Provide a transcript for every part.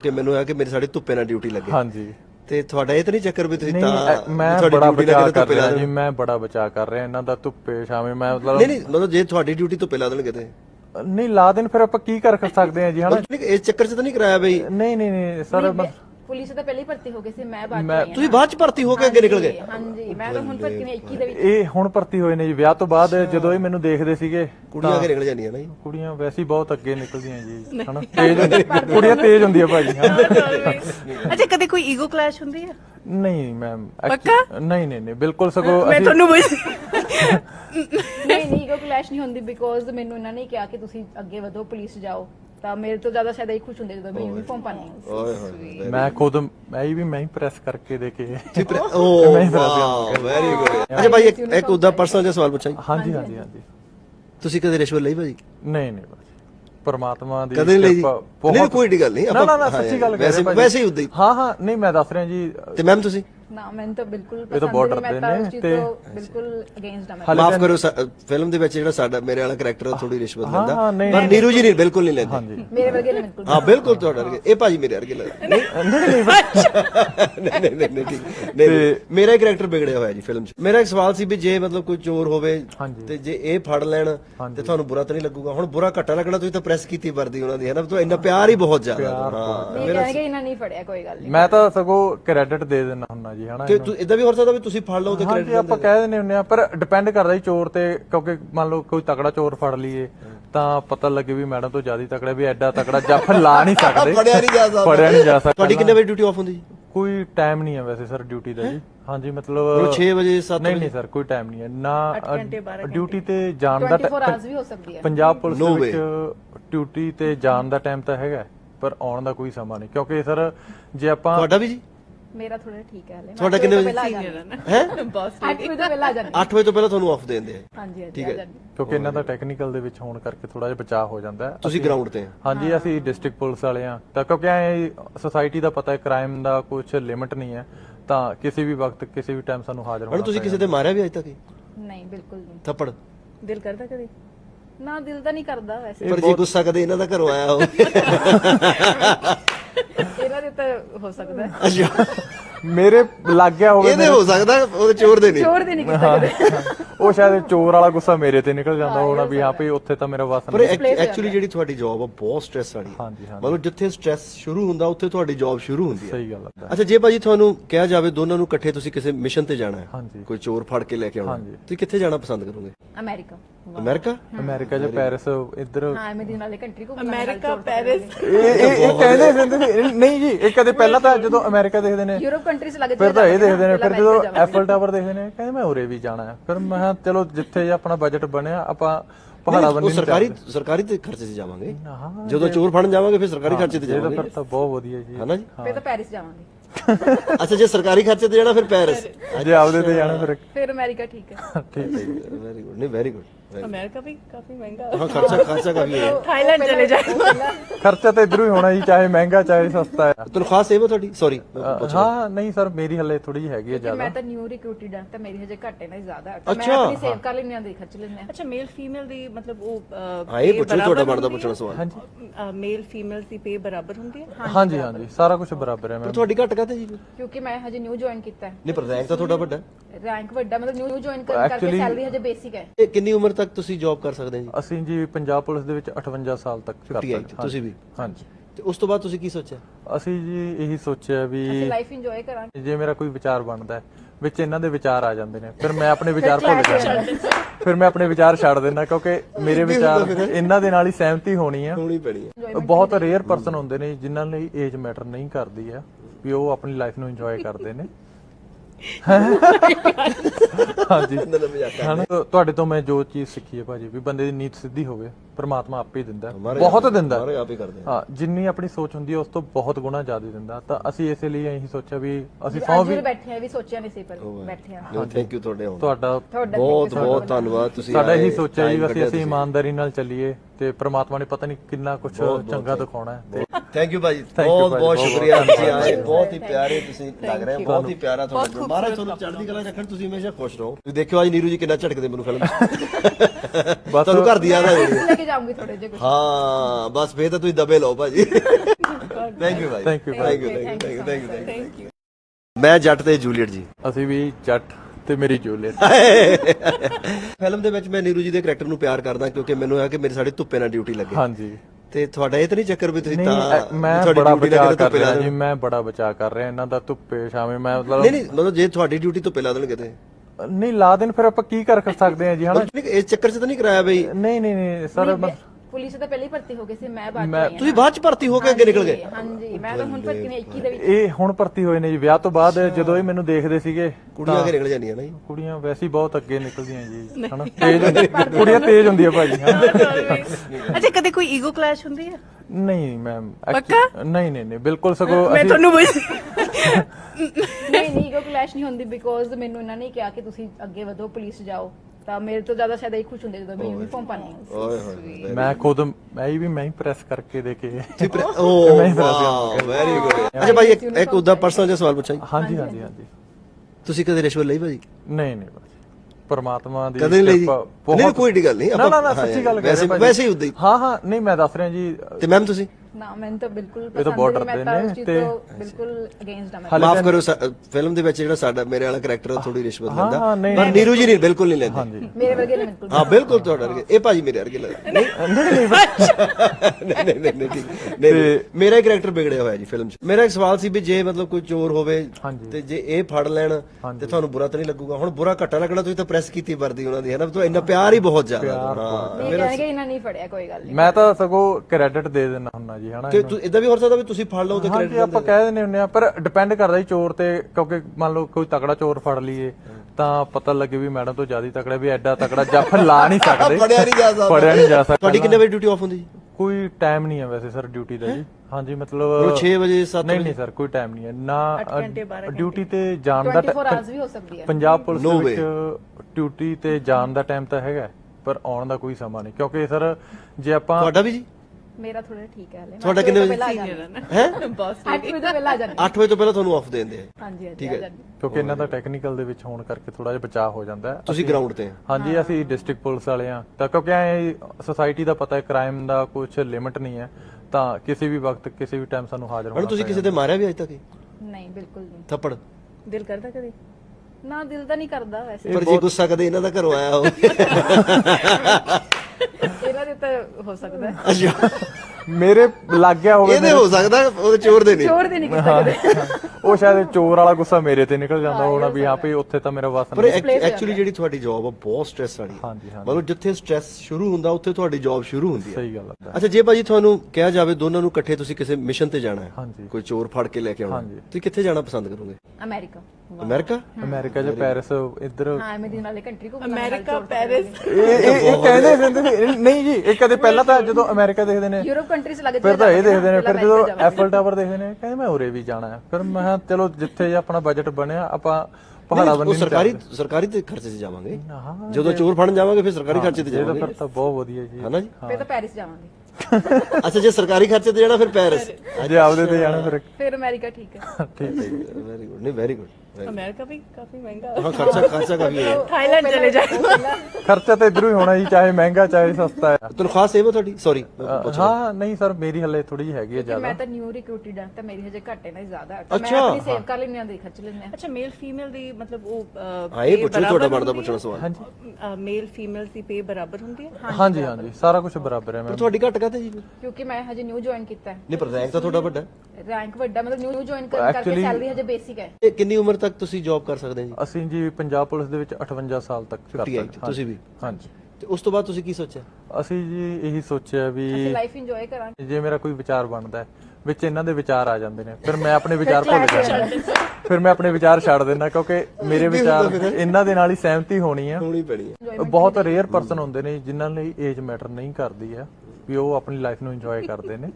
ਕਿ ਮੈਨੂੰ ਆ ਕਿ ਮੇਰੀ ਸਾਡੀ ਧੁੱਪੇ ਨਾਲ ਡਿਊਟੀ ਲੱਗੇ। ਹਾਂਜੀ। ਤੇ ਤੁਹਾਡਾ ਇਹ ਤਾਂ ਨਹੀਂ ਚੱਕਰ ਵੀ ਤੁਸੀਂ ਨਹੀਂ ਤਾਂ ਮੈਂ ਤੁਹਾਡੀ ਬੜਾ ਬਚਾਅ ਲੱਗੇ ਤਾਂ ਕਰ ਧੁੱਪੇ ਲਾ ਰਿਹਾ ਜੀ ਦੇਣ। ਮੈਂ ਬੜਾ ਬਚਾਅ ਕਰ ਰਿਹਾ ਇਹਨਾਂ ਦਾ ਧੁੱਪੇ ਛਾਵੇਂ ਮੈਂ ਮਤਲਬ ਨਹੀਂ ਨਹੀਂ ਮਤਲਬ ਜੇ ਤੁਹਾਡੀ ਡਿਊਟੀ ਧੁੱਪੇ ਲਾ ਦੇਣਗੇ ਤੇ। ਨਹੀਂ ਲਾ ਦੇਣ ਫਿਰ ਆਪਾਂ ਕੀ ਕਰ ਸਕਦੇ ਹਾਂ ਜੀ ਹਨਾ? ਨਹੀਂ ਇਸ ਚੱਕਰ 'ਚ ਤਾਂ ਨਹੀਂ ਕਰਾਇਆ ਬਈ? ਨਹੀਂ ਨਹੀਂ ਨਹੀਂ ਸਰ ਮੈਂ- ਪੁਲਿਸ ਤਾਂ ਪਹਿਲੇ ਹੀ ਭਰਤੀ ਹੋ ਗਏ ਸੀ ਮੈਂ ਬਾਅਦ ਮੈਂ- ਤੁਸੀਂ ਬਾਅਦ 'ਚ ਭਰਤੀ ਹੋ ਕੇ ਅੱਗੇ ਨਿਕਲ ਗਏ? ਹਾਂਜੀ ਮੈਂ ਤਾਂ ਹੁਣ ਭਰਤੀ ਨੇ 21 ਦੇ ਵਿੱਚ ਇਹ ਹੁਣ ਭਰਤੀ ਹੋਏ ਨੇ ਜੀ ਵਿਆਹ ਤੋਂ ਬਾਅਦ ਜਦੋਂ ਇਹ ਮੈਨੂੰ ਦੇਖਦੇ ਸੀਗੇ ਕੁੜੀਆਂ ਅੱਗੇ ਨਿਕਲ ਜਾਂਦੀਆਂ ਨਾ ਜੀ। ਕੁੜੀਆਂ ਵੈਸੇ ਹੀ ਬਹੁਤ ਅੱਗੇ ਨਿਕਲਦੀਆਂ ਜੀ ਹਨਾ? ਤੇਜ਼ ਕੁੜੀਆਂ ਤੇਜ਼ ਹੁੰਦੀਆਂ ਭਾਜੀ ਹਨਾ। ਅੱਛਾ ਕਦੇ ਕੋਈ ਈਗੋ ਕਲੈਸ਼ ਹੁੰਦੀ ਹੈ ਨਹੀਂ ਮੈਮ ਪੱਕਾ? ਨਹੀਂ ਨਹੀਂ ਨਹੀਂ ਬਿਲਕੁਲ ਸਗੋਂ ਮੈਂ ਤੁਹਾਨੂੰ ਪੁੱਛ ਨਹੀਂ ਨਹੀਂ ਈਗੋ ਕਲੈਸ਼ ਨਹੀਂ ਹੁੰਦੀ ਬਿਕੋਜ਼ ਮੈਨੂੰ ਇਹਨਾਂ ਨੇ ਕਿਹਾ ਕਿ ਤੁਸੀਂ ਅੱਗੇ ਵਧੋ ਪੁਲਿਸ ਜਾਓ। ਤਾਂ ਮੇਰੇ ਤੋਂ ਜ਼ਿਆਦਾ ਸ਼ਾਇਦ ਇਹ ਖੁਸ਼ ਹੁੰਦੇ ਜਦੋਂ ਮੈਂ ਯੂਨੀਫਾਰਮ ਪਾਣੀ ਓਏ ਹੋਏ ਮੈਂ ਖੁਦ ਮੈਂ ਵੀ ਮੈਂ ਹੀ ਪ੍ਰੈਸ ਕਰਕੇ ਦੇ ਕੇ ਓ ਵਾਓ ਵੈਰੀ ਗੁੱਡ ਅੱਛਾ ਭਾਈ ਇੱਕ ਇੱਕ ਉਹਦਾ ਪਰਸਨਲ ਜਿਹਾ ਸਵਾਲ ਪੁੱਛਾਂ ਹਾਂਜੀ ਹਾਂਜੀ ਹਾਂਜੀ ਤੁਸੀਂ ਕਦੇ ਰਿਸ਼ਵਤ ਲਈ ਭਾਜੀ? ਨਹੀਂ ਨਹੀਂ ਭਾਜੀ। ਪਰਮਾਤਮਾ ਦੀ ਕਦੇ ਨਹੀਂ ਲਈ ਜੀ? ਕਿਰਪਾ ਨਹੀਂ, ਨਹੀਂ, ਕੋਈ ਗੱਲ ਨਹੀਂ, ਨਾ ਨਾ ਆਪਾਂ- ਨਾ ਹਾਂ, ਸੱਚੀ ਗੱਲ ਕਰ ਵੈਸੇ- ਰਹੇ ਭਾਜੀ। ਵੈਸੇ ਹੀ ਉੱਦਾਂ ਹੀ। ਹਾਂ ਹਾਂ ਨਹੀਂ ਮੈਂ ਦੱਸ ਰਿਹਾ ਜੀ। ਤੇ ਮੈਮ ਤੁਸੀਂ? ਨਾ ਮੈਨੂੰ ਤਾਂ ਬਿਲਕੁਲ ਤਾਂ ਪਸੰਦ ਨਹੀਂ ਮੈਂ ਤਾਂ ਨੇ ਉਸ ਚੀਜ਼ ਤੇ- ਤੋਂ ਬਿਲਕੁਲ ਅਗੇਂਸਟ ਆ ਮੈਂ ਮਾਫ ਕਰੋ ਫਿਲਮ ਦੇ ਵਿੱਚ ਜਿਹੜਾ ਸਾਡਾ ਮੇਰੇ ਵਾਲਾ ਕੈਰੈਕਟਰ ਥੋੜੀ ਰਿਸ਼ਵਤ ਹਾਂ, ਲੈਂਦਾ। ਹਾਂ, ਨਹੀਂ, ਪਰ ਨਹੀਂ। ਨੀਰੂ ਜੀ ਨਹੀਂ। ਬਿਲਕੁਲ ਨਹੀਂ ਲੈਂਦੇ। ਹਾਂਜੀ। ਮੇਰੇ ਵਰਗੇ ਨੇ ਬਿਲਕੁਲ। ਹਾਂ ਬਿਲਕੁਲ ਤੁਹਾਡਾ ਵਰਗੇ। ਇਹ ਭਾਜੀ ਮੇਰੇ ਵਰਗੇ ਲੱਗਦੇ। ਨਹੀਂ ਨਹੀਂ ਨਹੀਂ ਨਹੀਂ ਨਹੀਂ ਨਹੀਂ ਨਹੀਂ ਠੀਕ। ਨਹੀਂ, ਨਹੀਂ ਮੇਰਾ ਹੀ ਕੈਰੈਕਟਰ ਵਿਗੜਿਆ ਹੋਇਆ ਜੀ ਫਿਲਮ 'ਚ। ਮੇਰਾ ਇੱਕ ਸਵਾਲ ਸੀ ਵੀ ਜੇ ਮਤਲਬ ਕੋਈ ਚੋਰ ਹੋਵੇ ਹਾਂਜੀ। ਤੇ ਜੇ ਇਹ ਫੜ ਲੈਣ ਤੇ ਤੁਹਾਨੂੰ ਬੁਰਾ ਤਾਂ ਨਹੀਂ ਲੱਗੂਗਾ? ਹੁਣ ਬੁਰਾ ਘੱਟਾ ਲੱਗਣਾ ਤੁਸੀਂ ਤਾਂ ਪ੍ਰੈਸ ਕੀਤੀ ਵਰਦੀ ਉਹਨਾਂ ਦੀ ਹੈ ਨਾ? ਤੋ ਇੰਨਾ ਪਿਆਰ ਹੀ ਬਹੁਤ ਜ਼ਿਆਦਾ। ਹਾਂ ਇਹ ਕਹਿਣਗੇ ਇਹਨਾਂ ਨਹੀਂ ਫੜਿਆ ਕੋਈ ਗੱਲ ਨਹੀਂ। ਮੈਂ ਤਾਂ ਸਗੋਂ ਕ੍ਰੈਡਿਟ ਦੇ ਦਿੰਦਾ ਹੁੰਨਾ ਜੀ ਹਨਾ ਤੇ ਇਦਾਂ ਵੀ ਹੋ ਸਕਦਾ ਵੀ ਤੁਸੀਂ ਫੜ ਲਓ ਤੇ ਹਾਂਜੀ ਕ੍ਰੈਡਿਟ ਆਪਾਂ ਕਹਿ ਦਿੰਦੇ ਹੁੰਦੇ ਆ ਪਰ ਡਿਪੈਂਡ ਕਰਦਾ ਜੀ ਚੋਰ ਤੇ ਕਿਉਂਕਿ ਮੰਨ ਲਓ ਕੋਈ ਤਕੜਾ ਚੋਰ ਫੜ ਲਈਏ ਤਾਂ ਪਤਾ ਲੱਗੇ ਵੀ ਮੈਡਮ ਤੋਂ ਜ਼ਿਆਦਾ ਤਕੜਾ ਵੀ ਐਡਾ ਤਕੜਾ ਜੱਫ ਲਾ ਨਹੀਂ ਸਕਦੇ। ਫੜਿਆ ਨਹੀਂ ਜਾ ਸਕਦਾ। ਫੜਿਆ ਨਹੀਂ ਜਾ ਸਕਦਾ। ਤੁਹਾਡੀ ਕਿੰਨੇ ਵਜੇ ਡਿਊਟੀ ਆਫ ਹੁੰਦੀ ਜੀ? ਕੋਈ ਟਾਈਮ ਨਹੀਂ ਹੈ ਵੈਸੇ ਸਰ ਡਿਊਟੀ ਦਾ ਜੀ। ਹਾਂਜੀ ਉਹ ਮਤਲਬ 6 ਵਜੇ 7 ਨਹੀਂ ਨਹੀਂ ਸਰ ਕੋਈ ਟਾਈਮ ਨਹੀਂ ਹੈ। ਨਾ ਡਿਊਟੀ ਤੇ ਜਾਣ ਦਾ 24 ਆਵਰਸ ਵੀ ਹੋ ਸਕਦੀ ਹੈ। ਪੰਜਾਬ ਪੁਲਿਸ No ਵਿੱਚ ਡਿਊਟੀ ਤੇ ਜਾਣ ਦਾ ਟਾਈਮ ਤਾਂ ਹੈਗਾ ਪਰ ਆਉਣ ਦਾ ਕੋਈ ਸਮਾਂ ਨਹੀਂ। ਕਿਉਂਕਿ ਸਰ ਜੇ ਆਪਾਂ ਤੁਹਾਡਾ ਵੀ ਜੀ? ਮੇਰਾ ਥੋੜਾ ਠੀਕ ਹੈ ਹਲੇ। ਤੁਹਾਡਾ ਕਿੰਨੇ ਵਜੇ? ਹੈ। ਬਸ 8 ਵਜੇ ਤੋਂ ਪਹਿਲਾਂ ਆ ਜਾਂਦੀ 8 ਵਜੇ ਤੋਂ ਪਹਿਲਾਂ ਤੁਹਾਨੂੰ ਆਫ ਦੇ ਦਿੰਦੇ ਆ। ਹਾਂਜੀ ਹਾਂਜੀ ਠੀਕ ਆ ਹੈ। ਜਾਂਦੀ ਕਿਉਂਕਿ ਇਹਨਾਂ ਦਾ ਟੈਕਨੀਕਲ ਦੇ ਵਿੱਚ ਹੋਣ ਕਰਕੇ ਥੋੜਾ ਜਿਹਾ ਬਚਾਅ ਹੋ ਜਾਂਦਾ ਹੈ। ਤੁਸੀਂ ਗਰਾਊਂਡ ਤੇ ਆ। ਹਾਂਜੀ ਅਸੀਂ ਡਿਸਟ੍ਰਿਕਟ ਪੁਲਿਸ ਵਾਲੇ ਆ। ਤਾਂ ਕਿਉਂਕਿ ਐ ਸੋਸਾਇਟੀ ਦਾ ਪਤਾ ਹੈ ਕ੍ਰਾਈਮ ਦਾ ਕੁਝ ਲਿਮਿਟ ਨਹੀਂ ਹੈ। ਤਾਂ ਕਿਸੇ ਵੀ ਵਕਤ ਕਿਸੇ ਵੀ ਟਾਈਮ ਸਾਨੂੰ ਹਾਜ਼ਰ ਹੁਣ ਹੋਣਾ ਤੁਸੀਂ ਕਿਸੇ ਤੇ ਮਾਰਿਆ ਵੀ ਅਜੇ ਤੱਕ? ਨਹੀਂ ਬਿਲਕੁਲ ਨਹੀਂ। ਥੱਪੜ? ਦਿਲ ਕਰਦਾ ਕਦੇ? ਨਾ ਦਿਲ ਤਾਂ ਨਹੀਂ ਕਰਦਾ ਵੈਸੇ। ਪਰ ਜੇ ਗੁੱਸਾ ਕਦੇ ਇਹਨਾਂ ਦਾ ਘਰੋਂ ਆਇਆ ਹੋ ਇਹਨਾਂ ਦੇ ਤਾਂ ਹੋ ਸਕਦਾ ਹੈ ਅੱਛਾ ਮੇਰੇ ਲੱਗ ਗਿਆ ਹੋਵੇ ਇਹਦੇ ਹੋ ਸਕਦਾ ਉਹਦੇ ਚੋਰ ਦੇ ਨਹੀਂ। ਚੋਰ ਦੇ ਨਹੀਂ ਕੀਤਾ ਕਦੇ। ਉਹ ਸ਼ਾਇਦ ਚੋਰ ਵਾਲਾ ਗੁੱਸਾ ਮੇਰੇ ਤੇ ਨਿਕਲ ਜਾਂਦਾ ਹੋਣਾ ਵੀ ਹਾਂ ਭਈ ਉੱਥੇ ਤਾਂ ਮੇਰਾ ਵਸ ਪਰ ਐਕਚੁਅਲੀ ਜਿਹੜੀ ਤੁਹਾਡੀ ਜੌਬ ਆ ਬਹੁਤ ਸਟ੍ਰੈਸ ਵਾਲੀ ਹੈ ਹਾਂਜੀ ਹਾਂਜੀ। ਮਤਲਬ ਜਿੱਥੇ ਸਟ੍ਰੈਸ ਸ਼ੁਰੂ ਹੁੰਦਾ ਉੱਥੇ ਤੁਹਾਡੀ ਜੌਬ ਸ਼ੁਰੂ ਹੁੰਦੀ ਹੈ ਸਹੀ ਗੱਲ ਹੈ ਅੱਛਾ ਜੇ ਭਾਜੀ ਤੁਹਾਨੂੰ ਕਿਹਾ ਜਾਵੇ ਦੋਨਾਂ ਨੂੰ ਇਕੱਠੇ ਤੁਸੀਂ ਕਿਸੇ ਮਿਸ਼ਨ ਤੇ ਜਾਣਾ ਹੈ ਕੋਈ ਚੋਰ ਫੜ ਕੇ ਲੈ ਕੇ ਆਉਣਾ। ਤੁਸੀਂ ਕਿੱਥੇ ਜਾਣਾ ਪਸੰਦ ਕਰੋਗੇ? ਅਮਰੀਕਾ। ਅਮਰੀਕਾ? ਅਮਰੀਕਾ ਜਾਂ ਪੈਰਿਸ ਇੱਧਰ। ਹਾਂ ਮੈਂ ਦਿਨ ਵਾਲੇ ਕੰਟਰੀ ਕੋ ਅਮਰੀਕਾ ਪੈਰਿਸ। ਇਹ ਇਹ ਕਹਿੰਦੇ ਨਹੀਂ ਜੀ ਇਹ ਕਦੇ ਪਹਿਲਾਂ ਤਾਂ ਜਦੋਂ ਅਮਰੀਕਾ ਦੇਖਦੇ ਨੇ ਯੂਰਪ ਲੱਗ ਫਿਰ ਤਾਂ ਇਹ ਦੇਖਦੇ ਨੇ ਫਿਰ ਜਦੋਂ ਐਫਲ ਟਾਵਰ ਦੇਖਦੇ ਨੇ ਕਹਿੰਦੇ ਮੈਂ ਉਰੇ ਵੀ ਜਾਣਾ ਹੈ। ਫਿਰ ਮੈਂ ਕਿਹਾ ਚਲੋ ਜਿੱਥੇ ਆਪਣਾ ਬਜਟ ਬਣਿਆ ਆਪਾਂ ਪਹਾੜਾ ਉਹ ਬੰਨੀ ਸਰਕਾਰੀ ਸਰਕਾਰੀ ਤੇ ਖਰਚੇ ਤੇ ਜਾਵਾਂਗੇ। ਜਦੋਂ ਚੋਰ ਫੜਨ ਜਾਵਾਂਗੇ ਫਿਰ ਸਰਕਾਰੀ ਖਰਚੇ ਤੇ ਜਾਵਾਂਗੇ ਫਿਰ ਤਾਂ ਬਹੁਤ ਵਧੀਆ ਜੀ। ਹਨਾ ਜੀ? ਫਿਰ ਤਾਂ ਪੈਰਿਸ ਜਾਵਾਂਗੇ। ਅੱਛਾ ਜੇ ਸਰਕਾਰੀ ਖਰਚੇ ਤੇ ਜਾਣਾ ਫਿਰ ਪੈਰਿਸ ਜੇ ਆਪਦੇ ਤੇ ਜਾਣਾ ਫਿਰ ਫਿਰ ਅਮਰੀਕਾ ਠੀਕ ਹੈ। ਠੀਕ ਹੈ। ਵੈਰੀ ਗੁੱਡ ਨਹੀਂ ਵੈਰੀ ਗੁੱਡ ਅਮਰੀਕਾ ਵੀ ਕਾਫੀ ਮਹਿੰਗਾ ਹਾਂ ਖਰਚਾ ਖਰਚਾ ਕਾਫੀ ਹੈ ਥਾਈਲੈਂਡ ਚਲੇ ਜਾਓ ਖਰਚਾ ਤਾਂ ਇਧਰੋਂ ਹੀ ਹੋਣਾ ਜੀ ਚਾਹੇ ਮਹਿੰਗਾ ਚਾਹੇ ਸਸਤਾ ਹੈ। ਤਨਖਾਹ ਸੇਵ ਹੈ ਤੁਹਾਡੀ ਸੌਰੀ ਅ, ਹਾਂ ਨਹੀਂ ਸਰ ਮੇਰੀ ਹੱਲੇ ਥੋੜੀ ਜਿਹੀ ਹੈਗੀ ਹੈ ਕਿ ਜ਼ਿਆਦਾ। ਮੈਂ ਤਾਂ ਨਿਊ ਰਿਕਰੂਟਡ ਹਾਂ ਤਾਂ ਮੇਰੀ ਹਜੇ ਘੱਟ ਹੈ ਨਾ ਜ਼ਿਆਦਾ। ਹੈ। ਤਾਂ ਮੈਂ ਅੱਛਾ, ਆਪਣੀ ਸੇਵ ਕਰ ਲੈਂਦੀ ਹਾਂ ਦੇ ਖਰਚ ਲੈਂਦੇ ਹਾਂ। ਅੱਛਾ ਮੇਲ ਫੀਮੇਲ ਦੀ ਮਤਲਬ ਉਹ ਅਹ, ਹਾਂ ਇਹ pay ਪੁੱਛੋ ਬਰਾਬਰ ਤੁਹਾਡਾ ਬਣਦਾ ਹੁੰਦੀ ਪੁੱਛਣਾ ਸਵਾਲ। ਹਾਂਜੀ। ਹੈ? ਅਹ, ਮੇਲ ਫੀਮੇਲ ਦੀ ਪੇ ਬਰਾਬਰ ਹੁੰਦੀ ਹੈ? ਹਾਂਜੀ ਹਾਂਜੀ ਸਾਰਾ ਕੁਝ ਬਰਾਬਰ ਹੈ ਪਰ ਮੈਮ ਤੁਹਾਡੀ ਘੱਟ ਕਾਤੇ ਜੀ? ਕਿਉਂਕਿ ਮੈਂ ਹਜੇ ਨਿਊ ਜੁਆਇਨ ਕੀਤਾ ਹੈ। ਨਹੀਂ ਪਰ ਰੈਂਕ ਤਾਂ ਤੁਹਾਡਾ ਵੱਡਾ ਰੈਂਕ ਵੱਡਾ ਮਤਲਬ ਨਿਊ ਜੁਆਇਨ ਕਰਨ ਕਰਕੇ Actually- ਸੈਲਰੀ ਹਜੇ ਬੇਸਿਕ ਹੈ। ਇਹ ਕਿੰਨੀ ਉਮਰ ਤੱਕ ਤੁਸੀਂ ਜੌਬ ਕਰ ਸਕਦੇ ਹੋ ਜੀ? ਅਸੀਂ ਜੀ ਪੰਜਾਬ ਪੁਲਿਸ ਦੇ ਵਿੱਚ 58 ਸਾਲ ਤੱਕ ਕਰ 58 ਸਕਦੇ ਤੁਸੀਂ ਵੀ? ਹਾਂਜੀ। ਤੇ ਉਸ ਤੋਂ ਬਾਅਦ ਤੁਸੀਂ ਕੀ ਸੋਚਿਆ? ਅਸੀਂ ਜੀ ਇਹੀ ਸੋਚਿਆ ਵੀ ਲਾਈਫ ਇੰਜੋਏ ਕਰਾਂਗੇ। ਜੇ ਮੇਰਾ ਕੋਈ ਵਿਚਾਰ ਬਣਦਾ ਹੈ ਵਿੱਚ ਇਹਨਾਂ ਦੇ ਵਿਚਾਰ ਆ ਜਾਂਦੇ ਨੇ। ਫਿਰ ਮੈਂ ਆਪਣੇ ਵਿਚਾਰ ਭੁੱਲ ਜਾਂਦਾ। ਫਿਰ ਮੈਂ ਆਪਣੇ ਵਿਚਾਰ ਛੱਡ ਦਿੰਦਾ ਕਿਉਂਕਿ ਮੇਰੇ ਵਿਚਾਰ ਇਹਨਾਂ ਦੇ ਨਾਲ ਹੀ ਸਹਿਮਤੀ ਹੋਣੀ ਆ। ਹੋਣੀ ਪੈਣੀ ਹੈ ਬਹੁਤ ਰੇਅਰ ਪਰਸਨ ਹੁੰਦੇ ਨੇ ਜਿਨ੍ਹਾਂ ਲਈ ਏਜ ਮੈਟਰ ਨਹੀਂ ਕਰਦੀ ਆ ਵੀ ਉਹ ਆਪਣੀ ਲਾਈਫ ਨੂੰ ਇੰਜੋਏ ਕਰਦੇ ਨੇ। ਹਾਂਜੀ। ਇਹਨਾਂ ਦਾ ਮਜ਼ਾਕ ਹਨਾ? ਤੁਹਾਡੇ ਤੋਂ ਮੈਂ ਜੋ ਚੀਜ਼ ਸਿੱਖੀ ਹੈ ਭਾਜੀ ਵੀ ਬੰਦੇ ਦੀ ਨੀਤ ਸਿੱਧੀ ਹੋਵੇ ਪ੍ਰਮਾਤਮਾ ਆਪੇ ਹੀ ਦਿੰਦਾ ਹੈ। ਹਮਾਰੇ ਬਹੁਤ ਦਿੰਦਾ ਸਾਰੇ ਹੈ। ਆਪ ਹੀ ਕਰਦੇ ਹਾਂ ਜਿੰਨੀ ਆਪਣੀ ਸੋਚ ਹੁੰਦੀ ਹੈ ਉਸ ਤੋਂ ਬਹੁਤ ਗੁਣਾ ਜ਼ਿਆਦਾ ਦਿੰਦਾ ਤਾਂ ਅਸੀਂ ਇਸੇ ਲਈ ਇਹੀ ਸੋਚਿਆ ਵੀ ਅਸੀਂ ਸੌ ਅੱਜ ਵੀ ਵੀ ਬੈਠੇ ਆ ਵੀ ਸੋਚਿਆ ਨਹੀਂ ਸੀ ਪਰ ਬੈਠੇ ਆ। ਹਾਂ ਥੈਂਕ ਯੂ ਤੁਹਾਡੇ ਆਉਣ ਤੁਹਾਡਾ ਤੁਹਾਡਾ ਬਹੁਤ ਬਹੁਤ ਧੰਨਵਾਦ ਤੁਸੀਂ ਸਾਡਾ ਆਏ, ਇਹੀ ਸੋਚਿਆ ਜੀ time ਵੀ ਅਸੀਂ ਕੱਢਿਆ ਅਸੀਂ ਇਮਾਨਦਾਰੀ ਨਾਲ ਚੱਲੀਏ ਤੇ ਪ੍ਰਮਾਤਮਾ ਨੇ ਪਤਾ ਨਹੀਂ ਕਿੰਨਾ ਕੁਝ ਚੰਗਾ ਦਿਖਾਉਣਾ ਹੈ। ਤੇ ਥੈਂਕ ਯੂ ਭਾਜੀ। Thank you ਬਹੁਤ ਭਾਜੀ, ਬਹੁਤ ਬਹੁਤ ਸ਼ੁਕਰੀਆ ਤੁਸੀਂ ਆਏ। ਬਹੁਤ ਹੀ ਪਿਆਰੇ ਤੁਸੀਂ ਲੱਗ ਰਹੇ ਹੋ। ਬਹੁਤ ਹੀ ਪਿਆਰਾ ਤੁਹਾਨੂੰ ਮਹਾਰਾਜ ਤੁਹਾਨੂੰ ਚੜ੍ਹਦੀ ਕਲਾ ਰੱਖਣ ਤੁਸੀਂ ਹਮੇਸ਼ਾ ਖੁਸ਼ ਰਹੋ। ਤੁਸੀਂ ਦੇਖਿਓ ਅੱਜ ਨੀਰੂ ਜੀ ਕਿੰਨਾ ਝਟਕਦੇ ਮੈਨੂੰ ਫਿਲਮ ਬਸ ਤੁਹਾਨੂੰ ਘਰ ਦੀ ਯਾਦ ਆ ਜਾਣੀ ਹੈ। ਲੈ ਕੇ ਜਾਊਂਗੀ ਥੋੜੇ ਜਿਹਾ ਕੁਝ ਹਾਂ ਬਸ ਫੇਰ ਤਾਂ ਤੁਸੀਂ ਦਬੇ ਲਓ ਭਾਜੀ। ਥੈਂਕ ਯੂ ਭਾਈ। Thank you, thank you thank you thank you thank you ਮੈਂ ਜੱਟ ਤੇ ਜੂਲੀਅਟ ਜੀ। ਅਸੀਂ ਵੀ ਜੱਟ ਤੇ ਮੇਰੀ ਜੂਲੀਅਟ। ਫਿਲਮ ਦੇ ਵਿੱਚ ਮੈਂ ਨੀਰੂ ਜੀ ਦੇ ਕਰੈਕਟਰ ਨੂੰ ਪਿਆਰ ਕਰਦਾ ਕਿਉਂਕਿ ਮੈਨੂੰ ਆ ਕਿ ਮੇਰੀ ਸਾਡੀ ਧੁੱਪੇ ਨਾਲ ਡਿਊਟੀ ਲੱਗੇ। ਹਾਂਜੀ। ਤੇ ਤੁਹਾਡਾ ਇਹ ਤਾਂ ਨਹੀਂ ਚੱਕਰ ਵੀ ਤੁਸੀਂ ਤਾਂ ਮੈਂ ਬੜਾ ਬਚਾਅ ਕਰ ਰਿਹਾ ਜੀ। ਮੈਂ ਬੜਾ ਬਚਾਅ ਕਰ ਰਿਹਾ ਇਹਨਾਂ ਦਾ ਧੁੱਪੇ ਛਾਵੇਂ ਮੈਂ ਮਤਲਬ ਨਹੀਂ ਨਹੀਂ ਮਤਲਬ ਜੇ ਤੁਹਾਡੀ ਡਿਊਟੀ ਧੁੱਪੇ ਲਾ ਦੇਣ ਕਿਤੇ ਨਹੀਂ ਲਾ ਦੇਣ ਫਿਰ ਆਪਾਂ ਕੀ ਕਰ ਸਕਦੇ ਹਾਂ ਜੀ ਹਨਾ? ਇਸ ਚੱਕਰ 'ਚ ਤਾਂ ਨਹੀਂ ਕਰਾਇਆ ਬਈ। ਨਹੀਂ ਨਹੀਂ ਨਹੀਂ ਸਰ ਪੁਲਿਸ ਤਾਂ ਪਹਿਲਾਂ ਹੀ ਭਰਤੀ ਹੋ ਗਏ ਸੀ ਮੈਂ ਬਾਅਦ ਮੈਂ- ਹਾਂ। ਤੁਸੀਂ ਬਾਅਦ 'ਚ ਭਰਤੀ ਹੋ ਕੇ ਅੱਗੇ ਨਿਕਲ ਗਏ? ਹਾਂਜੀ ਮੈਂ ਤਾਂ ਹੁਣ ਭਰਤੀ ਨਹੀਂ 21 ਦੇ ਵਿੱਚ। ਇਹ ਹੁਣ ਭਰਤੀ ਹੋਏ ਨੇ ਜੀ ਵਿਆਹ ਤੋਂ ਬਾਅਦ ਜਦੋਂ ਇਹ ਮੈਨੂੰ ਦੇਖਦੇ ਸੀਗੇ ਕੁੜੀਆਂ ਅੱਗੇ ਨਿਕਲ ਜਾਂਦੀਆਂ ਨਾ ਜੀ। ਕੁੜੀਆਂ ਵੈਸੇ ਹੀ ਬਹੁਤ ਅੱਗੇ ਨਿਕਲਦੀਆਂ ਜੀ ਹਨਾ? ਤੇਜ਼ ਹੁੰਦੀ- ਕੁੜੀਆਂ ਤੇਜ਼ ਹੁੰਦੀਆਂ ਭਾਜੀ ਹਨਾ। ਅੱਛਾ ਕਦੇ ਕੋਈ ਈਗੋ ਕਲੈਸ਼ ਹੁੰਦੀ ਹੈ ਨਹੀਂ ਮੈਮ ਪੱਕਾ? ਨਹੀਂ ਨਹੀਂ ਨਹੀਂ ਬਿਲਕੁਲ ਸਗੋਂ ਮੈਂ ਅਸੀਂ ਤੁਹਾਨੂੰ ਬੁਝ ਨਹੀਂ ਨਹੀਂ ਈਗੋ ਕਲੈਸ਼ ਨਹੀਂ ਹੁੰਦੀ ਬਿਕੋਜ਼ ਮੈਨੂੰ ਇਹਨਾਂ ਨੇ ਕਿਹਾ ਕਿ ਤੁਸੀਂ ਅੱਗੇ ਵਧੋ ਪੁਲਿਸ ਜਾਓ। ਤਾਂ ਮੇਰੇ ਤੋਂ ਜ਼ਿਆਦਾ ਸ਼ਾਇਦ ਇਹ ਖੁਸ਼ ਹੁੰਦੇ ਜਦੋਂ ਮੈਂ ਯੂਨੀਫਾਰਮ ਪਾਣੀ ਓਏ ਹੋਏ ਮੈਂ ਖੁਦ ਮੈਂ ਵੀ ਮੈਂ ਹੀ ਪ੍ਰੈਸ ਕਰਕੇ ਦੇ ਕੇ ਓ ਵਾਹ ਵੈਰੀ ਗੁੱਡ ਅੱਛਾ ਭਾਈ ਇੱਕ ਇੱਕ ਉਦਾਂ ਪਰਸਨਲ ਜਿਹਾ ਸਵਾਲ ਪੁੱਛਾਂ ਜੀ। ਹਾਂਜੀ ਹਾਂਜੀ ਹਾਂਜੀ। ਤੁਸੀਂ ਕਦੇ ਰਿਸ਼ਵਤ ਲਈ ਭਾਜੀ? ਨਹੀਂ ਨਹੀਂ ਭਾਜੀ। ਪਰਮਾਤਮਾ ਦੀ ਕਦੇ ਨਹੀਂ ਲਈ ਜੀ? ਕਿਰਪਾ ਨਹੀਂ, ਕੋਈ ਏਡੀ ਗੱਲ ਨਹੀਂ, ਨਾ ਨਾ ਆਪਾਂ- ਨਾ ਹਾਂ ਸੱਚੀ ਗੱਲ ਕਰ ਵੈਸੇ-। ਵੈਸੇ ਹੀ ਉੱਦਾਂ ਹੀ। ਹਾਂ ਹਾਂ ਨਹੀਂ ਮੈਂ ਦੱਸ ਰਿਹਾ ਜੀ। ਤੇ ਮੈਮ ਤੁਸੀਂ? ਨਾ ਮੈਨੂੰ ਤਾਂ ਬਿਲਕੁਲ ਤਾਂ ਪਸੰਦ ਨਹੀਂ ਮੈਂ ਤਾਂ ਬਿਲਕੁਲ ਅਗੇਂਸਟ ਮੈਂ। ਹਾਲੇ ਮਾਫ ਕਰੋ ਫਿਲਮ ਦੇ ਵਿੱਚ ਜਿਹੜਾ ਸਾਡਾ ਮੇਰੇ ਵਾਲਾ ਕੈਰੈਕਟਰ ਥੋੜੀ ਰਿਸ਼ਵਤ ਹਾਂ, ਲੈਂਦਾ। ਹਾਂ, ਨਹੀਂ, ਪਰ। ਨੀਰੂ ਜੀ ਨਹੀਂ ਬਿਲਕੁਲ ਨਹੀਂ ਲੈਂਦੇ। ਹਾਂਜੀ। ਮੇਰੇ ਵਰਗੇ ਨਹੀਂ ਬਿਲਕੁਲ। ਹਾਂ ਬਿਲਕੁਲ ਤੁਹਾਡਾ ਵਰਗੇ। ਇਹ ਭਾਜੀ ਮੇਰੇ ਵਰਗੇ ਲੱਗਦੇ। ਨਹੀਂ ਨਹੀਂ ਨਹੀਂ ਨਹੀਂ ਨਹੀਂ ਨਹੀਂ ਨਹੀਂ, ਠੀਕ। ਨਹੀਂ ਨਹੀਂ, ਮੇਰਾ ਹੀ ਕੈਰੈਕਟਰ ਵਿਗੜਿਆ ਹੋਇਆ ਜੀ ਫਿਲਮ 'ਚ। ਮੇਰਾ ਇੱਕ ਸਵਾਲ ਸੀ ਵੀ ਜੇ ਮਤਲਬ ਕੋਈ ਚੋਰ ਹੋਵੇ ਹਾਂਜੀ। ਤੇ ਜੇ ਇਹ ਫੜ ਲੈਣ ਤੇ ਤੁਹਾਨੂੰ ਬੁਰਾ ਤਾਂ ਨਹੀਂ ਲੱਗੂਗਾ? ਹੁਣ ਬੁਰਾ ਘੱਟਾ ਲੱਗਣਾ ਤੁਸੀਂ ਤਾਂ ਪ੍ਰੈਸ ਕੀਤੀ ਵਰਦੀ ਉਹਨਾਂ ਦੀ ਹੈ ਨਾ? ਤੋ ਇੰਨਾ ਪਿਆਰ ਹੀ ਬਹੁਤ ਜ਼ਿਆਦਾ। ਹਾਂ ਨਹੀਂ ਕਹਿਣਗੇ ਇਹਨਾਂ ਨਹੀਂ ਫੜਿਆ ਕੋਈ ਗੱਲ ਨਹੀਂ। ਮੈਂ ਤਾਂ ਸਗੋਂ ਕ੍ਰੈਡਿਟ ਦੇ ਦਿੰਦਾ ਜੀ। ਹਨਾ ਤੇ ਤੂੰ ਇਦਾਂ ਵੀ ਹੋ ਸਕਦਾ ਵੀ ਤੁਸੀਂ ਫੜ ਲਓ ਤੇ ਹਾਂ ਜੀ ਆਪਾਂ ਕਹਿ ਦਿੰਦੇ ਹੁੰਦੇ ਆ ਪਰ ਡਿਪੈਂਡ ਕਰਦਾ ਜੀ ਚੋਰ ਤੇ ਕਿਉਂਕਿ ਮੰਨ ਲਓ ਕੋਈ ਤਕੜਾ ਚੋਰ ਫੜ ਲਈਏ ਤਾਂ ਪਤਾ ਲੱਗੇ ਵੀ ਮੈਡਮ ਤੋਂ ਜ਼ਿਆਦਾ ਤਕੜਾ ਵੀ ਐਡਾ ਤਕੜਾ ਜੱਫ ਲਾ ਨਹੀਂ ਸਕਦੇ। ਫੜਿਆ ਨਹੀਂ ਜਾ ਸਕਦਾ। ਫੜਿਆ ਨਹੀਂ ਜਾ ਸਕਦਾ। ਤੁਹਾਡੀ ਕਿੰਨੇ ਵਜੇ ਡਿਊਟੀ ਆਫ ਹੁੰਦੀ? ਜੀ ਕੋਈ ਟਾਈਮ ਨਹੀਂ ਹੈ ਵੈਸੇ ਸਰ ਡਿਊਟੀ ਦਾ ਜੀ। ਹਾਂਜੀ ਮਤਲਬ ਉਹ 6 ਵਜੇ 7 ਨਹੀਂ ਨਹੀਂ ਸਰ ਕੋਈ ਟਾਈਮ ਨਹੀਂ ਹੈ। ਨਾ ਡਿਊਟੀ ਤੇ ਜਾਣ ਦਾ 24 ਆਵਰਸ ਵੀ ਹੋ ਸਕਦੀ ਹੈ। ਪੰਜਾਬ ਪੁਲਿਸ ਵਿੱਚ ਡਿਊਟੀ ਤੇ ਜਾਣ ਦਾ ਟਾਈਮ ਤਾਂ ਹੈਗਾ ਪਰ ਆਉਣ ਦਾ ਕੋਈ ਸਮਾਂ ਨਹੀਂ। ਕਿਉਂਕਿ ਸਰ ਜੇ ਆਪਾਂ ਤੁਹਾਡਾ ਵੀ ਜੀ? ਮੇਰਾ ਥੋੜਾ ਠੀਕ ਹੈ ਹਲੇ। ਤੁਹਾਡਾ ਕਿੰਨੇ ਵਜੇ? ਹੈ। ਬਸ 8 ਵਜੇ ਤੋਂ ਪਹਿਲਾਂ ਆ ਜਾਂਦੀ 8 ਵਜੇ ਤੋਂ ਪਹਿਲਾਂ ਤੁਹਾਨੂੰ ਆਫ ਦੇ ਦਿੰਦੇ ਆ। ਹਾਂਜੀ ਹਾਂਜੀ ਠੀਕ ਆ ਹੈ। ਜਾਂਦੀ ਕਿਉਂਕਿ ਇਹਨਾਂ ਦਾ ਟੈਕਨੀਕਲ ਦੇ ਵਿੱਚ ਹੋਣ ਕਰਕੇ ਥੋੜਾ ਜਿਹਾ ਬਚਾਅ ਹੋ ਜਾਂਦਾ ਹੈ। ਤੁਸੀਂ ਗਰਾਊਂਡ ਤੇ ਆ। ਹਾਂਜੀ ਅਸੀਂ ਡਿਸਟ੍ਰਿਕਟ ਪੁਲਿਸ ਵਾਲੇ ਆ ਤਾਂ ਕਿਉਂਕਿ ਐ ਸੋਸਾਇਟੀ ਦਾ ਪਤਾ ਹੈ ਕ੍ਰਾਈਮ ਦਾ ਕੁਝ ਲਿਮਿਟ ਨਹੀਂ ਹੈ। ਤਾਂ ਕਿਸੇ ਵੀ ਵਕਤ ਕਿਸੇ ਵੀ ਟਾਈਮ ਸਾਨੂੰ ਹਾਜ਼ਰ ਹੁਣ ਤੁਸੀਂ ਕਿਸੇ ਤੇ ਮਾਰਿਆ ਵੀ ਅਜੇ ਤੱਕ? ਹੀ? ਨਹੀਂ ਬਿਲਕੁਲ ਨਹੀਂ। ਥੱਪੜ? ਦਿਲ ਕਰਦਾ ਕਦੇ? ਨਾ ਦਿਲ ਤਾਂ ਨਹੀਂ ਕਰਦਾ ਵੈਸੇ। ਪਰ ਜੇ ਗੁੱਸਾ ਕਦੇ ਇਹਨਾਂ ਦਾ ਘਰੋਂ ਆਇਆ ਹੋਵੇ। ਇਹਨਾਂ ਦੇ ਤਾਂ ਹੋ ਸਕਦਾ ਹੈ। ਮੇਰੇ ਲੱਗ ਗਿਆ ਹੋਵੇ ਇਹਦੇ ਹੋ ਸਕਦਾ ਉਹਦੇ ਚੋਰ ਦੇ ਨਹੀਂ। ਚੋਰ ਦੇ ਨਹੀਂ ਕੀਤਾ ਕਦੇ। ਉਹ ਸ਼ਾਇਦ ਚੋਰ ਵਾਲਾ ਗੁੱਸਾ ਮੇਰੇ ਤੇ ਨਿਕਲ ਜਾਂਦਾ ਹੋਣਾ ਵੀ ਹਾਂ ਭਈ ਉੱਥੇ ਤਾਂ ਮੇਰਾ ਵਸ ਪਰ ਨਹੀਂ। ਐਕਚੁਅਲੀ ਜਿਹੜੀ ਤੁਹਾਡੀ ਜੌਬ ਆ ਬਹੁਤ ਸਟ੍ਰੈਸ ਵਾਲੀ ਹੈ ਹਾਂਜੀ ਹਾਂਜੀ। ਮਤਲਬ ਜਿੱਥੇ ਸਟ੍ਰੈਸ ਸ਼ੁਰੂ ਹੁੰਦਾ ਉੱਥੇ ਤੁਹਾਡੀ ਜੌਬ ਸ਼ੁਰੂ ਹੁੰਦੀ ਹੈ ਸਹੀ ਗੱਲ ਹੈ ਅੱਛਾ ਜੇ ਭਾਜੀ ਤੁਹਾਨੂੰ ਕਿਹਾ ਜਾਵੇ ਦੋਨਾਂ ਨੂੰ ਇਕੱਠੇ ਤੁਸੀਂ ਕਿਸੇ ਮਿਸ਼ਨ ਤੇ ਜਾਣਾ ਹੈ ਕੋਈ ਚੋਰ ਫੜ ਕੇ ਲੈ ਕੇ ਆਉਣਾ ਹਾਂਜੀ। ਤੁਸੀਂ ਕਿੱਥੇ ਜਾਣਾ ਪਸੰਦ ਕਰੋਗੇ? ਅਮਰੀਕਾ। ਅਮਰੀਕਾ? ਅਮਰੀਕਾ ਜਾਂ ਪੈਰਿਸ ਇੱਧਰ। ਹਾਂ ਐਵੇਂ ਦੀ ਨਾਲੇ ਕੰਟਰੀ ਕੋ ਅਮਰੀਕਾ ਪੈਰਿਸ। ਇਹ ਇਹ ਕਹਿੰਦੇ ਨਹੀਂ ਜੀ ਇਹ ਕਦੇ ਪਹਿਲਾਂ ਤਾਂ ਜਦੋਂ ਅਮਰੀਕਾ ਦੇਖਦੇ ਨੇ ਯੂਰਪ ਕੰਟਰੀਜ਼ ਲੱਗ ਫਿਰ ਤਾਂ ਇਹ ਦੇਖਦੇ ਨੇ ਫਿਰ ਜਦੋਂ ਐਫਲ ਟਾਵਰ ਦੇਖਦੇ ਨੇ ਕਹਿੰਦੇ ਮੈਂ ਉਰੇ ਵੀ ਜਾਣਾ ਹੈ। ਫਿਰ ਮੈਂ ਕਿਹਾ ਚਲੋ ਜਿੱਥੇ ਆਪਣਾ ਬਜਟ ਬਣਿਆ ਆਪਾਂ ਪਹਾੜਾ ਉਹ ਬੰਨੇ ਸਰਕਾਰੀ ਸਰਕਾਰੀ ਤੇ ਖਰਚੇ 'ਚ ਜਾਵਾਂਗੇ। ਜਦੋਂ ਚੋਰ ਫੜਨ ਜਾਵਾਂਗੇ ਫਿਰ ਸਰਕਾਰੀ ਖਰਚੇ ਤੇ ਤਾਂ ਜਾਵਾਂਗੇ। ਫਿਰ ਤਾਂ ਬਹੁਤ ਵਧੀਆ ਜੀ। ਹਨਾ ਜੀ? ਫਿਰ ਤਾਂ ਪੈਰਿਸ ਜਾਵਾਂਗੇ। ਅੱਛਾ ਜੇ ਸਰਕਾਰੀ ਖਰਚੇ ਤੇ ਜਾਣਾ ਫਿਰ ਪੈਰਿਸ ਜੇ ਆਪਦੇ ਤੇ ਜਾਣਾ ਫਿਰ ਫਿਰ ਅਮਰੀਕਾ ਠੀਕ ਹੈ। ਠੀਕ ਹੈ। ਵੈਰੀ ਗੁੱਡ ਨਹੀਂ ਵੈਰੀ ਗੁੱਡ ਅਮਰੀਕਾ ਵੀ ਕਾਫੀ ਮਹਿੰਗਾ। ਹਾਂ ਖਰਚਾ ਖਰਚਾ ਕਾਫੀ ਹੈ। ਥਾਈਲੈਂਡ ਚਲੇ ਜਾਓ ਖਰਚਾ ਤਾਂ ਇਧਰੋਂ ਹੀ ਹੋਣਾ ਜੀ ਚਾਹੇ ਮਹਿੰਗਾ ਚਾਹੇ ਸਸਤਾ ਹੈ। ਤਨਖਾਹ ਸੇਵ ਹੈ ਤੁਹਾਡੀ? ਸੌਰੀ ਹਾਂ ਨਹੀਂ ਸਰ ਮੇਰੀ ਹੱਲੇ ਥੋੜੀ ਜਿਹੀ ਹੈਗੀ ਹੈ ਕਿ ਜ਼ਿਆਦਾ। ਮੈਂ ਤਾਂ ਨਿਊ ਰਿਕਰੂਟਡ ਹਾਂ ਤਾਂ ਮੇਰੀ ਹਜੇ ਘੱਟ ਹੈ ਨਾ ਜ਼ਿਆਦਾ ਤਾਂ ਮੈਂ ਅੱਛਾ, ਆਪਣੀ ਸੇਵ ਕਰ ਲੈਂਦੀ ਹਾਂ ਦੇ ਖਰਚ ਲੈਂਦੀ ਹਾਂ। ਅੱਛਾ ਮੇਲ ਫੀਮੇਲ ਦੀ ਮਤਲਬ ਉਹ ਹਾਂ ਇਹ ਪੁੱਛੋ ਬਰਾਬਰ ਤੁਹਾਡਾ ਬਣਦਾ ਹੁੰਦੀ ਪੁੱਛਣਾ ਸਵਾਲ। ਹਾਂਜੀ। ਮੇਲ ਫੀਮੇਲ ਦੀ ਪੇ ਬਰਾਬਰ ਹੁੰਦੀ ਹੈ? ਹਾਂਜੀ ਹਾਂਜੀ ਸਾਰਾ ਕੁਝ ਬਰਾਬਰ ਹੈ ਪਰ ਮੈਮ ਤੁਹਾਡੀ ਘੱਟ ਕਾਤੇ ਜੀ? ਕਿਉਂਕਿ ਮੈਂ ਹਜੇ ਨਿਊ ਜੁਆਇਨ ਕੀਤਾ ਹੈ। ਨਹੀਂ ਪਰ ਰੈਂਕ ਤਾਂ ਤੁਹਾਡਾ ਵੱਡਾ ਹੈ। ਰੈਂਕ ਵੱਡਾ ਮਤਲਬ ਨਿਊ ਜੁਆਇਨ ਕਰਕੇ Actually- ਸੈਲਰੀ ਹਜੇ ਬੇਸਿਕ ਹੈ। ਇਹ ਕਿੰਨੀ ਉਮਰ ਤੱਕ ਤੁਸੀਂ ਜੌਬ ਕਰ ਸਕਦੇ ਜੀ? ਅਸੀਂ ਜੀ ਪੰਜਾਬ ਪੁਲਿਸ ਦੇ ਵਿੱਚ 58 ਸਾਲ ਤੱਕ ਕਰ 58 ਸਕਦੇ ਤੁਸੀਂ ਵੀ। ਹਾਂਜੀ ਤੇ ਉਸ ਤੋਂ ਬਾਅਦ ਤੁਸੀਂ ਕੀ ਸੋਚਿਆ? ਅਸੀਂ ਜੀ ਇਹੀ ਸੋਚਿਆ ਵੀ ਅਸੀਂ ਲਾਈਫ ਇੰਜੋਏ ਕਰਾਂਗੇ। ਜੇ ਮੇਰਾ ਕੋਈ ਵਿਚਾਰ ਬਣਦਾ ਹੈ ਵਿੱਚ ਇਹਨਾਂ ਦੇ ਵਿਚਾਰ ਆ ਜਾਂਦੇ ਨੇ। ਫਿਰ ਮੈਂ ਆਪਣੇ ਵਿਚਾਰ ਭੁੱਲ ਜਾਂਦਾ। ਫਿਰ ਮੈਂ ਆਪਣੇ ਵਿਚਾਰ ਛੱਡ ਦਿੰਦਾ ਕਿਉਂਕਿ ਮੇਰੇ ਵਿਚਾਰ ਇਹਨਾਂ ਦੇ ਨਾਲ ਹੀ ਸਹਿਮਤੀ ਹੋਣੀ ਆ। ਹੋਣੀ ਪੈਣੀ ਹੈ ਬਹੁਤ ਰੇਅਰ ਪਰਸਨ ਹੁੰਦੇ ਨੇ ਜਿਨ੍ਹਾਂ ਲਈ ਏਜ ਮੈਟਰ ਨਹੀਂ ਕਰਦੀ ਹੈ ਵੀ ਉਹ ਆਪਣੀ ਲਾਈਫ ਨੂੰ ਇੰਜੋਏ ਕਰਦੇ ਨੇ।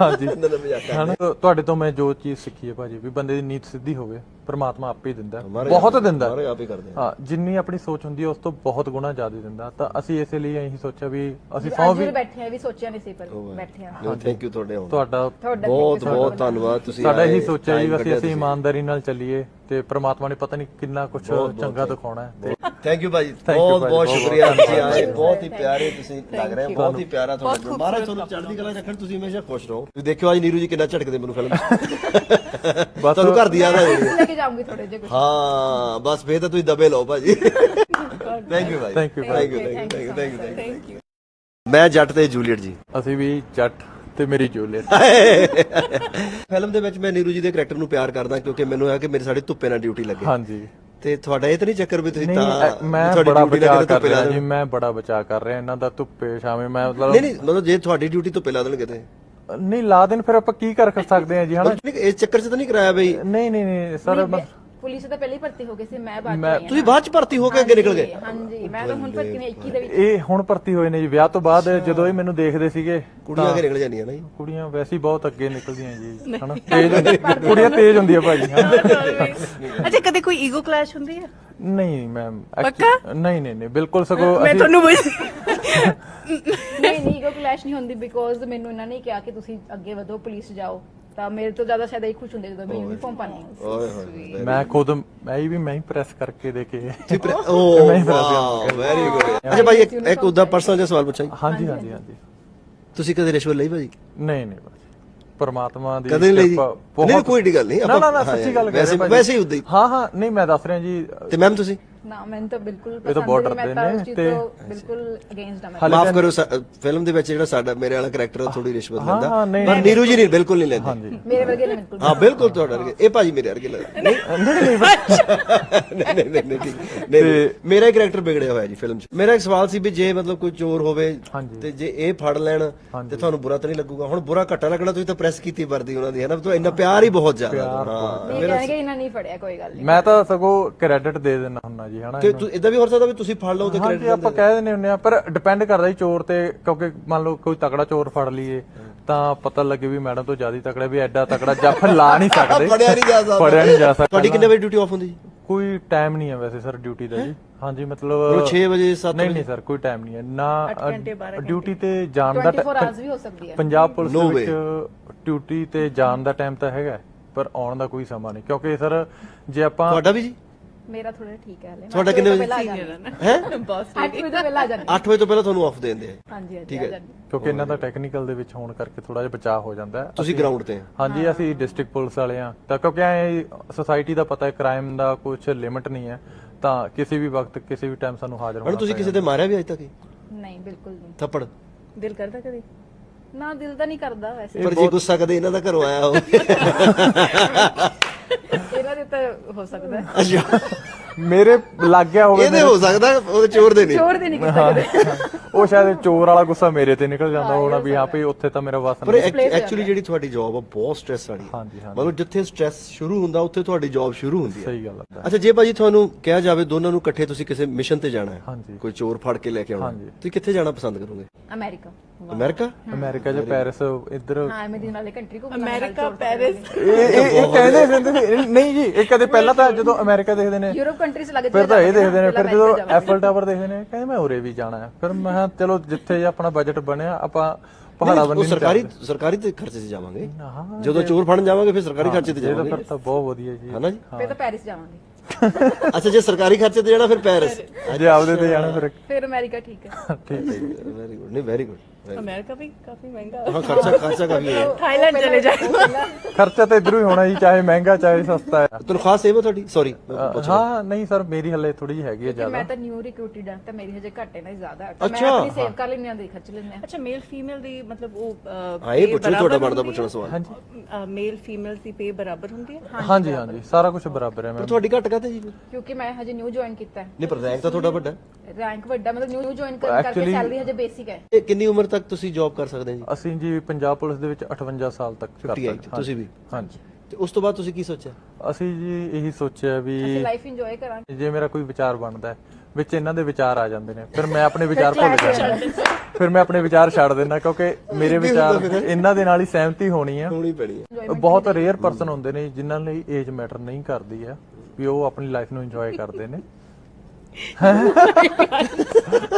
ਹਾਂਜੀ। ਇਹਨਾਂ ਦਾ ਮਜ਼ਾਕ ਹਨਾ ਤੁਹਾਡੇ ਤੋਂ ਮੈਂ ਜੋ ਚੀਜ਼ ਸਿੱਖੀ ਹੈ ਭਾਜੀ ਵੀ ਬੰਦੇ ਦੀ ਨੀਤ ਸਿੱਧੀ ਹੋਵੇ ਪ੍ਰਮਾਤਮਾ ਆਪੇ ਹੀ ਦਿੰਦਾ ਹੈ। ਬਹੁਤ ਦਿੰਦਾ ਹੈ। ਸਾਰੇ ਆਪ ਹੀ ਕਰਦੇ ਆ। ਹਾਂ ਜਿੰਨੀ ਆਪਣੀ ਸੋਚ ਹੁੰਦੀ ਹੈ ਉਸ ਤੋਂ ਬਹੁਤ ਗੁਣਾ ਜ਼ਿਆਦਾ ਦਿੰਦਾ। ਤਾਂ ਅਸੀਂ ਇਸੇ ਲਈ ਇਹੀ ਸੋਚਿਆ ਵੀ ਅਸੀਂ ਸੌ ਅੱਜ ਵੀ ਵੀ ਬੈਠੇ ਆ ਵੀ ਸੋਚਿਆ ਨਹੀਂ ਸੀ ਪਰ ਬੈਠੇ ਆ। ਥੈਂਕ ਯੂ ਤੁਹਾਡੇ ਆਉਣ ਦਾ। ਤੁਹਾਡਾ ਤੁਹਾਡਾ ਬਹੁਤ ਬਹੁਤ ਧੰਨਵਾਦ ਤੁਸੀਂ ਸਾਡਾ ਆਏ, ਇਹੀ ਸੋਚਿਆ ਜੀ time ਵੀ ਅਸੀਂ ਕੱਢਿਆ ਅਸੀਂ ਇਮਾਨਦਾਰੀ ਨਾਲ ਚੱਲੀਏ ਤੇ ਪ੍ਰਮਾਤਮਾ ਨੇ ਪਤਾ ਨਹੀਂ ਕਿੰਨਾ ਕੁਝ ਚੰਗਾ ਦਿਖਾਉਣਾ ਹੈ ਤੇ ਥੈਂਕ ਯੂ ਭਾਜੀ। ਬਹੁਤ ਬਹੁਤ ਬਹੁਤ ਸ਼ੁਕਰੀਆ। ਤੁਸੀਂ ਆਏ ਬਹੁਤ ਹੀ ਪਿਆਰੇ ਤੁਸੀਂ ਲੱਗ ਰਹੇ ਹੋ। ਬਹੁਤ ਹੀ ਪਿਆਰਾ ਤੁਹਾਡਾ ਮਹਾਰਾਜ ਤੁਹਾਨੂੰ ਚੜ੍ਹਦੀ ਕਲਾ 'ਚ ਰੱਖਣ ਤੁਸੀਂ ਹਮੇਸ਼ਾ ਖੁਸ਼ ਰਹੋ। ਤੁਸੀਂ ਦੇਖਿਓ ਅੱਜ ਨੀਰੂ ਜੀ ਕਿੰਨਾ ਝਟਕਦੇ ਮੈਨੂੰ ਫਿਲਮ। ਬਸ। ਤੁਹਾਨੂੰ ਘਰ ਦੀ ਯਾਦ ਆ ਜਾਣੀ ਲੈ ਕੇ ਜਾਊਂਗੀ ਥੋੜੇ ਜਿਹਾ ਕੁਝ ਹਾਂ ਬਸ ਫੇਰ ਤਾਂ ਤੁਸੀਂ ਦਬੇ ਲਓ ਭਾਜੀ। ਥੈਂਕ ਯੂ ਭਾਈ। Thank you, thank you thank you thank you thank you ਮੈਂ ਜੱਟ ਤੇ ਜੂਲੀਅਟ ਜੀ। ਅਸੀਂ ਵੀ ਜੱਟ ਤੇ ਮੇਰੀ ਜੂਲੀਅਟ। ਫਿਲਮ ਦੇ ਵਿੱਚ ਮੈਂ ਨੀਰੂ ਜੀ ਦੇ ਕਰੈਕਟਰ ਨੂੰ ਪਿਆਰ ਕਰਦਾ ਕਿਉਂਕਿ ਮੈਨੂੰ ਹੈ ਕਿ ਮੇਰੇ ਸਾਡੇ ਧੁੱਪੇ ਨਾਲ ਡਿਊਟੀ ਲੱਗੇ। ਹਾਂਜੀ। ਤੇ ਤੁਹਾਡਾ ਇਹ ਤਾਂ ਨਹੀਂ ਚੱਕਰ ਵੀ ਤੁਸੀਂ ਤਾਂ ਮੈਂ ਤੁਹਾਡੀ ਬੜਾ ਬਚਾਅ ਤਾਂ ਕਰ ਰਿਹਾ ਜੀ ਦੇਣ। ਮੈਂ ਬੜਾ ਬਚਾਅ ਕਰ ਰਿਹਾ ਇਹਨਾਂ ਦਾ ਧੁੱਪੇ ਛਾਵੇਂ ਮੈਂ ਮਤਲਬ ਨਹੀਂ ਨਹੀਂ ਮਤਲਬ ਜੇ ਤੁਹਾਡੀ ਡਿਊਟੀ ਧੁੱਪੇ ਲਾ ਦੇਣਗੇ ਤੇ। ਨਹੀਂ ਲਾ ਦੇਣ ਫਿਰ ਆਪਾਂ ਕੀ ਕਰ ਸਕਦੇ ਹਾਂ ਜੀ ਹਨਾ? ਨਹੀਂ ਇਸ ਚੱਕਰ 'ਚ ਤਾਂ ਨਹੀਂ ਕਰਾਇਆ ਬਈ? ਨਹੀਂ ਨਹੀਂ ਨਹੀਂ ਸਰ ਬਸ ਪੁਲਿਸ ਤਾਂ ਪਹਿਲਾਂ ਹੀ ਭਰਤੀ ਹੋ ਗਈ ਸੀ ਮੈਂ ਬਾਅਦ ਮੈਂ- ਤੁਸੀਂ ਬਾਅਦ 'ਚ ਭਰਤੀ ਹੋ ਕੇ ਅੱਗੇ ਨਿਕਲ ਗਏ? ਹਾਂਜੀ ਮੈਂ ਤਾਂ ਹੁਣ ਭਰਤੀ ਨੇ 21 ਦੇ ਵਿੱਚ। ਇਹ ਹੁਣ ਭਰਤੀ ਹੋਏ ਨੇ ਜੀ ਵਿਆਹ ਤੋਂ ਬਾਅਦ ਜਦੋਂ ਇਹ ਮੈਨੂੰ ਦੇਖਦੇ ਸੀਗੇ ਕੁੜੀਆਂ ਅੱਗੇ ਨਿਕਲ ਜਾਂਦੀਆਂ ਨਾ ਜੀ। ਕੁੜੀਆਂ ਵੈਸੇ ਹੀ ਬਹੁਤ ਅੱਗੇ ਨਿਕਲਦੀਆਂ ਜੀ ਹਨਾ? ਤੇਜ਼ ਕੁੜੀਆਂ ਤੇਜ਼ ਹੁੰਦੀਆਂ ਭਾਜੀ ਹਾਂ। ਅੱਛਾ ਕਦੇ ਕੋਈ ਈਗੋ ਕਲੈਸ਼ ਹੁੰਦੀ ਹੈ? ਨਹੀਂ ਮੈਮ ਪੱਕਾ? ਨਹੀਂ ਨਹੀਂ ਨਹੀਂ ਬਿਲਕੁਲ ਸਗੋ ਮੈਂ ਤੁਹਾਨੂੰ ਬੁਝ ਨਹੀਂ ਨਹੀਂ ਈਗੋ ਕਲੈਸ਼ ਨਹੀਂ ਹੁੰਦੀ ਬਿਕੋਜ਼ ਮੈਨੂੰ ਇਹਨਾਂ ਨੇ ਕਿਹਾ ਕਿ ਤੁਸੀਂ ਅੱਗੇ ਵਧੋ ਪੁਲਿਸ ਜਾਓ। ਤਾਂ ਮੇਰੇ ਤੋਂ ਜ਼ਿਆਦਾ ਸ਼ਾਇਦ ਇਹ ਖੁਸ਼ ਹੁੰਦੇ ਜਦੋਂ ਮੈਂ ਯੂਨੀਫਾਰਮ ਪਾਣੀ ਓਏ ਹੋਏ ਮੈਂ ਖੁਦ ਮੈਂ ਵੀ ਮੈਂ ਹੀ ਪ੍ਰੈਸ ਕਰਕੇ ਦੇਖੇ। ਓ ਵੈਰੀ ਗੁੱਡ ਅੱਛਾ ਭਾਈ ਇੱਕ ਇੱਕ ਉਦਾਂ ਪਰਸਨਲ ਜਿਹਾ ਸਵਾਲ ਪੁੱਛਾਂ ਜੀ। ਹਾਂਜੀ ਹਾਂਜੀ ਹਾਂਜੀ। ਤੁਸੀਂ ਕਦੇ ਰਿਸ਼ਵਤ ਲਈ ਭਾਜੀ? ਨਹੀਂ ਨਹੀਂ ਭਾਜੀ। ਪਰਮਾਤਮਾ ਦੀ ਕਦੇ ਨਹੀਂ ਲਈ? ਜੀ? ਕਿਰਪਾ ਬਹੁਤ- ਨਹੀਂ, ਕੋਈ ਏਡੀ ਗੱਲ ਨਹੀਂ, ਨਾ ਨਾ ਆਪਾਂ- ਨਾ ਹਾਂ, ਸੱਚੀ ਗੱਲ ਕਰ ਵੈਸੇ- ਰਹੇ ਭਾਜੀ। ਵੈਸੇ ਹੀ ਉੱਦਾਂ ਹੀ। ਹਾਂ ਹਾਂ ਨਹੀਂ ਮੈਂ ਦੱਸ ਰਿਹਾ ਜੀ। ਤੇ ਮੈਮ ਤੁਸੀਂ? ਨਾ ਮੈਨੂੰ ਤਾਂ ਬਿਲਕੁਲ ਇਹ ਤਾਂ ਪਸੰਦ ਬਹੁਤ ਨਹੀਂ ਮੈਂ ਡਰਦੇ ਤਾਂ ਨੇ ਉਸ ਚੀਜ਼ ਤੇ- ਤੋਂ ਬਿਲਕੁਲ ਅਗੇਂਸਟ ਆ ਮੈਂ। ਮਾਫ ਕਰੋ ਫਿਲਮ ਦੇ ਵਿੱਚ ਜਿਹੜਾ ਸਾਡਾ ਮੇਰੇ ਵਾਲਾ ਕੈਰੈਕਟਰ ਥੋੜੀ ਰਿਸ਼ਵਤ ਲੈਂਦਾ। ਨਹੀਂ, ਪਰ ਨਹੀਂ। ਨੀਰੂ ਜੀ ਨਹੀਂ ਬਿਲਕੁਲ ਨਹੀਂ ਲੈਂਦੇ। ਹਾਂਜੀ। ਮੇਰੇ ਵਰਗੇ ਨੇ ਬਿਲਕੁਲ। ਹਾਂ ਬਿਲਕੁਲ ਤੁਹਾਡਾ ਵਰਗੇ। ਇਹ ਭਾਜੀ ਮੇਰੇ ਵਰਗੇ ਲੱਗਦੇ। ਨਹੀਂ ਨਹੀਂ ਨਹੀਂ ਨਹੀਂ ਨਹੀਂ ਨਹੀਂ ਨਹੀਂ ਨਹੀਂ, ਮੇਰਾ ਹੀ ਕੈਰੈਕਟਰ ਵਿਗੜਿਆ ਹੋਇਆ ਜੀ ਫਿਲਮ 'ਚ। ਮੇਰਾ ਇੱਕ ਸਵਾਲ ਸੀ ਵੀ ਜੇ ਮਤਲਬ ਕੋਈ ਚੋਰ ਹੋਵੇ। ਤੇ ਜੇ ਇਹ ਫੜ ਲੈਣ ਤੇ ਤੁਹਾਨੂੰ ਬੁਰਾ ਤਾਂ ਨਹੀਂ ਲੱਗੂਗਾ? ਹੁਣ ਬੁਰਾ ਘੱਟਾ ਲੱਗਣਾ ਤੁਸੀਂ ਤਾਂ ਪ੍ਰੈਸ ਕੀਤੀ ਵਰਦੀ ਉਹਨਾਂ ਦੀ ਹੈ ਨਾ? ਤਾਂ ਇੰਨਾ ਪਿਆਰ ਹੀ ਬਹੁਤ ਜ਼ਿਆਦਾ। ਹਾਂ ਕਹਿਣਗੇ ਇਹਨਾਂ ਨਹੀਂ ਫੜਿਆ ਕੋਈ ਗੱਲ ਨਹੀਂ। ਮੈਂ ਤਾਂ ਸਗੋ ਕ੍ਰੈਡਿਟ ਦੇ ਦਿੰਦਾ ਹੁੰਨਾ ਜੀ ਹਨਾ ਤੂੰ ਇਦਾਂ ਵੀ ਹੋ ਸਕਦਾ ਵੀ ਤੁਸੀਂ ਫੜ ਲਓ ਤੇ ਹਾਂਜੀ ਕ੍ਰੈਡਿਟ ਆਪਾਂ ਕਹਿ ਦਿੰਦੇ ਹੁੰਦੇ ਆ ਪਰ ਡਿਪੈਂਡ ਕਰਦਾ ਜੀ ਚੋਰ ਤੇ ਕਿਉਂਕਿ ਮੰਨ ਲਓ ਕੋਈ ਤਕੜਾ ਚੋਰ ਫੜ ਲਈਏ ਤਾਂ ਪਤਾ ਲੱਗੇ ਵੀ ਮੈਡਮ ਤੋਂ ਜ਼ਿਆਦਾ ਤਕੜਾ ਵੀ ਐਡਾ ਤਕੜਾ ਜੱਫ ਲਾ ਨਹੀਂ ਸਕਦੇ। ਫੜਿਆ ਨਹੀਂ ਜਾ ਸਕਦਾ। ਫੜਿਆ ਨਹੀਂ ਜਾ ਸਕਦਾ। ਤੁਹਾਡੀ ਕਿੰਨੇ ਵਜੇ ਡਿਊਟੀ ਆਫ ਹੁੰਦੀ ਜੀ? ਕੋਈ ਟਾਈਮ ਨਹੀਂ ਹੈ ਵੈਸੇ ਸਰ ਡਿਊਟੀ ਦਾ ਜੀ। ਹਾਂਜੀ ਮਤਲਬ ਉਹ 6 ਵਜੇ 7 ਨਹੀਂ ਨਹੀਂ ਸਰ ਕੋਈ ਟਾਈਮ ਨਹੀਂ ਹੈ। ਨਾ ਡਿਊਟੀ ਤੇ ਜਾਣ ਦਾ 24 ਆਵਰਸ ਵੀ ਹੋ ਸਕਦੀ ਹੈ। ਪੰਜਾਬ ਪੁਲਿਸ No ਵਿੱਚ ਡਿਊਟੀ ਤੇ ਜਾਣ ਦਾ ਟਾਈਮ ਤਾਂ ਹੈਗਾ ਹੈ, ਪਰ ਆਉਣ ਦਾ ਕੋਈ ਸਮਾਂ ਨਹੀਂ। ਕਿਉਂਕਿ ਸਰ ਜੇ ਆਪਾਂ ਤੁਹਾਡਾ ਵੀ ਜੀ? ਮੇਰਾ ਥੋੜਾ ਠੀਕ ਹੈ ਹਲੇ। ਤੁਹਾਡਾ ਕਿੰਨੇ ਵਜੇ? ਹੈ। ਬਸ 8 ਵਜੇ ਤੋਂ ਪਹਿਲਾਂ ਆ ਜਾਂਦੀ 8 ਵਜੇ ਤੋਂ ਪਹਿਲਾਂ ਤੁਹਾਨੂੰ ਆਫ ਦੇ ਦਿੰਦੇ ਆ। ਹਾਂਜੀ ਹਾਂਜੀ ਠੀਕ ਆ ਹੈ। ਜਾਂਦੀ ਕਿਉਂਕਿ ਇਹਨਾਂ ਦਾ ਟੈਕਨੀਕਲ ਦੇ ਵਿੱਚ ਹੋਣ ਕਰਕੇ ਥੋੜਾ ਜਿਹਾ ਬਚਾਅ ਹੋ ਜਾਂਦਾ ਹੈ। ਤੁਸੀਂ ਗਰਾਊਂਡ ਤੇ ਆ। ਹਾਂਜੀ ਅਸੀਂ ਡਿਸਟ੍ਰਿਕਟ ਪੁਲਿਸ ਵਾਲੇ ਆ। ਤਾਂ ਕਿਉਂਕਿ ਐ ਸੋਸਾਇਟੀ ਦਾ ਪਤਾ ਹੈ ਕ੍ਰਾਈਮ ਦਾ ਕੁਝ ਲਿਮਿਟ ਨਹੀਂ ਹੈ। ਤਾਂ ਕਿਸੇ ਵੀ ਵਕਤ ਕਿਸੇ ਵੀ ਟਾਈਮ ਸਾਨੂੰ ਹਾਜ਼ਰ ਹੁਣ ਹੋਣਾ ਤੁਸੀਂ ਕਿਸੇ ਤੇ ਮਾਰਿਆ ਵੀ ਅਜੇ ਤੱਕ? ਹੀ? ਨਹੀਂ ਬਿਲਕੁਲ ਨਹੀਂ। ਥੱਪੜ? ਦਿਲ ਕਰਦਾ ਕਦੇ? ਨਾ ਦਿਲ ਤਾਂ ਨਹੀਂ ਕਰਦਾ ਵੈਸੇ। ਪਰ ਜੇ ਗੁੱਸਾ ਕਦੇ ਇਹਨਾਂ ਦਾ ਘਰੋਂ ਆਇਆ ਦੇ ਤਾਂ ਹੋ ਸਕਦਾ ਹੈ। ਅੱਛਾ। ਮੇਰੇ ਲੱਗ ਗਿਆ ਹੋਵੇ ਇਹਦੇ ਹੋ ਸਕਦਾ ਉਹਦੇ ਚੋਰ ਦੇ ਨਹੀਂ। ਚੋਰ ਦੇ ਨਹੀਂ ਕੀਤਾ ਕਦੇ। ਉਹ ਸ਼ਾਇਦ ਚੋਰ ਵਾਲਾ ਗੁੱਸਾ ਮੇਰੇ ਤੇ ਨਿਕਲ ਜਾਂਦਾ ਹੋਣਾ ਵੀ ਹਾਂ ਭਈ ਉੱਥੇ ਤਾਂ ਮੇਰਾ ਵਸ ਪਰ ਨਹੀਂ। ਐਕਚੁਅਲੀ ਜਿਹੜੀ ਤੁਹਾਡੀ ਜੌਬ ਆ ਬਹੁਤ ਸਟ੍ਰੈਸ ਵਾਲੀ ਹੈ ਹਾਂਜੀ ਹਾਂਜੀ। ਮਤਲਬ ਜਿੱਥੇ ਸਟ੍ਰੈਸ ਸ਼ੁਰੂ ਹੁੰਦਾ ਉੱਥੇ ਤੁਹਾਡੀ ਜੌਬ ਸ਼ੁਰੂ ਹੁੰਦੀ ਹੈ ਸਹੀ ਗੱਲ ਹੈ ਅੱਛਾ ਜੇ ਭਾਜੀ ਤੁਹਾਨੂੰ ਕਿਹਾ ਜਾਵੇ ਦੋਨਾਂ ਨੂੰ ਇਕੱਠੇ ਤੁਸੀਂ ਕਿਸੇ ਮਿਸ਼ਨ ਤੇ ਜਾਣਾ ਹੈ। ਹਾਂਜੀ। ਕੋਈ ਚੋਰ ਫੜ ਕੇ ਲੈ ਕੇ ਆਉਣਾ। ਹਾਂਜੀ। ਤੁਸੀਂ ਕਿੱਥੇ ਜਾਣਾ ਪਸੰਦ ਕਰੋਗੇ? ਅਮਰੀਕਾ। ਅਮਰੀਕਾ? ਅਮਰੀਕਾ ਜਾਂ ਪੈਰਿਸ ਇੱਧਰ ਹਾਂ ਮੈਂ ਦਿਨ ਵਾਲੇ ਕੰਟਰੀ ਕੋ ਅਮਰੀਕਾ ਪੈਰਿਸ। ਇਹ ਇਹ ਇਹ ਕਹਿੰਦੇ ਰਹਿੰਦੇ ਨੇ ਨਹੀਂ ਜੀ ਇਹ ਕਦੇ ਪਹਿਲਾਂ ਤਾਂ ਜਦੋਂ ਅਮਰੀਕਾ ਦੇਖਦੇ ਨੇ ਯੂਰਪ ਕੰਟਰੀਜ਼ ਲੱਗ ਫਿਰ ਤਾਂ ਇਹ ਦੇਖਦੇ ਨੇ ਫਿਰ ਜਦੋਂ ਐਫਲ ਟਾਵਰ ਦੇਖਦੇ ਨੇ ਕਹਿੰਦੇ ਮੈਂ ਉਰੇ ਵੀ ਜਾਣਾ ਹੈ। ਫਿਰ ਮੈਂ ਕਿਹਾ ਚਲੋ ਜਿੱਥੇ ਜੇ ਆਪਣਾ ਬਜਟ ਬਣਿਆ ਆਪਾਂ ਪਹਾੜਾ ਉਹ ਬੰਨੀ ਸਰਕਾਰੀ ਸਰਕਾਰੀ ਤੇ ਖਰਚੇ ਤੇ ਜਾਵਾਂਗੇ। ਜਦੋਂ ਚੋਰ ਫੜਨ ਜਾਵਾਂਗੇ ਫਿਰ ਸਰਕਾਰੀ ਖਰਚੇ ਤੇ ਇਹ ਤਾਂ ਜਾਵਾਂਗੇ। ਫਿਰ ਤਾਂ ਬਹੁਤ ਵਧੀਆ ਜੀ। ਹਨਾ ਜੀ? ਫਿਰ ਤਾਂ ਪੈਰਿਸ ਜਾਵਾਂਗੇ। ਅੱਛਾ ਜੇ ਸਰਕਾਰੀ ਖਰਚੇ ਤੇ ਜਾਣਾ ਫਿਰ ਪੈਰਿਸ। ਜੇ ਆਪਦੇ ਤੇ ਜਾਣਾ ਫਿਰ ਫਿਰ ਅਮਰੀਕਾ ਠੀਕ ਹੈ। ਠੀਕ ਹੈ। ਵੈਰੀ ਗੁੱਡ ਨਹੀਂ ਵੈਰੀ ਗੁੱਡ ਅਮਰੀਕਾ ਵੀ ਕਾਫੀ ਮਹਿੰਗਾ ਹਾਂ ਖਰਚਾ ਖਰਚਾ ਕਾਫੀ ਹੈ। ਥਾਈਲੈਂਡ ਚਲੇ ਜਾਏ ਖਰਚਾ ਤਾਂ ਇਧਰੋਂ ਹੀ ਹੋਣਾ ਜੀ ਚਾਹੇ ਮਹਿੰਗਾ ਚਾਹੇ ਸਸਤਾ ਹੈ। ਤਨਖਾਹ ਸੇਵ ਹੈ ਤੁਹਾਡੀ ਸੌਰੀ ਹਾਂ ਨਹੀਂ ਸਰ ਮੇਰੀ ਹੱਲੇ ਥੋੜੀ ਜਿਹੀ ਹੈਗੀ ਹੈ ਕਿ ਜ਼ਿਆਦਾ। ਮੈਂ ਤਾਂ ਨਿਊ ਰਿਕਰੂਟਡ ਹਾਂ ਤਾਂ ਮੇਰੀ ਹਜੇ ਘੱਟ ਹੈ ਨਾ ਜ਼ਿਆਦਾ। ਤਾਂ ਮੈਂ ਅੱਛਾ। ਆਪਣੀ ਸੇਵ ਕਰ ਲੈਂਦੀ ਹਾਂ ਦੇ ਖਰਚ ਲੈਂਦੇ ਅੱਛਾ ਮੇਲ ਫੀਮੇਲ ਦੀ ਮਤਲਬ ਉਹ ਅਹ, ਹਾਂ ਇਹ pay ਪੁੱਛੋ ਤੁਹਾਡਾ ਬਰਾਬਰ ਬਣਦਾ ਹੁੰਦੀ ਪੁੱਛਣਾ ਸਵਾਲ। ਹਾਂਜੀ। ਹੈ? ਅਹ, ਮੇਲ ਫੀਮੇਲ ਦੀ ਪੇ ਬਰਾਬਰ ਹੁੰਦੀ ਹੈ? ਹਾਂਜੀ ਹਾਂਜੀ ਸਾਰਾ ਕੁਝ ਬਰਾਬਰ ਹੈ ਪਰ ਮੈਂ ਤੁਹਾਡੀ ਘੱਟ ਕਾਤੇ ਜੀ? ਕਿਉਂਕਿ ਮੈਂ ਹਜੇ ਨਿਊ ਜੁਆਇਨ ਕੀਤਾ ਹੈ। ਨਹੀਂ ਪਰ ਰੈਂਕ ਤਾਂ ਤੁਹਾਡਾ ਵੱਡਾ ਰੈਂਕ ਵੱਡਾ ਮਤਲਬ ਨਿਊ ਜੁਆਇਨ ਕਰਨ ਕਰਕੇ Actually- ਸੈਲਰੀ ਹਜੇ ਬੇਸਿਕ ਹੈ। ਇਹ ਕਿੰਨੀ ਉਮਰ ਤੱਕ ਤੁਸੀਂ ਜੌਬ ਕਰ ਸਕਦੇ ਜੀ? ਅਸੀਂ ਜੀ ਪੰਜਾਬ ਪੁਲਿਸ ਦੇ ਵਿੱਚ 58 ਸਾਲ ਤੱਕ ਕਰ 58 ਸਕਦੇ ਤੁਸੀਂ ਵੀ? ਹਾਂਜੀ। ਤੇ ਉਸ ਤੋਂ ਬਾਅਦ ਤੁਸੀਂ ਕੀ ਸੋਚਿਆ? ਅਸੀਂ ਜੀ ਇਹੀ ਸੋਚਿਆ ਵੀ ਅਸੀਂ ਲਾਈਫ ਇੰਜੋਏ ਕਰਾਂਗੇ। ਜੇ ਮੇਰਾ ਕੋਈ ਵਿਚਾਰ ਬਣਦਾ ਹੈ ਵਿੱਚ ਇਹਨਾਂ ਦੇ ਵਿਚਾਰ ਆ ਜਾਂਦੇ ਨੇ। ਫਿਰ ਮੈਂ ਆਪਣੇ ਵਿਚਾਰ ਭੁੱਲ ਜਾਂਦਾ। ਫਿਰ ਮੈਂ ਆਪਣੇ ਵਿਚਾਰ ਛੱਡ ਦਿੰਦਾ ਕਿਉਂਕਿ ਮੇਰੇ ਵਿਚਾਰ ਇਹਨਾਂ ਦੇ ਨਾਲ ਹੀ ਸਹਿਮਤੀ ਹੋਣੀ ਆ। ਹੋਣੀ ਪੈਣੀ ਹੈ ਬਹੁਤ ਰੇਅਰ ਪਰਸਨ ਹੁੰਦੇ ਨੇ ਜਿਨ੍ਹਾਂ ਲਈ ਏਜ ਮੈਟਰ ਨਹੀਂ ਕਰਦੀ ਹੈ ਵੀ ਉਹ ਆਪਣੀ ਲਾਈਫ ਨੂੰ ਇੰਜੋਏ ਕਰਦੇ ਨੇ।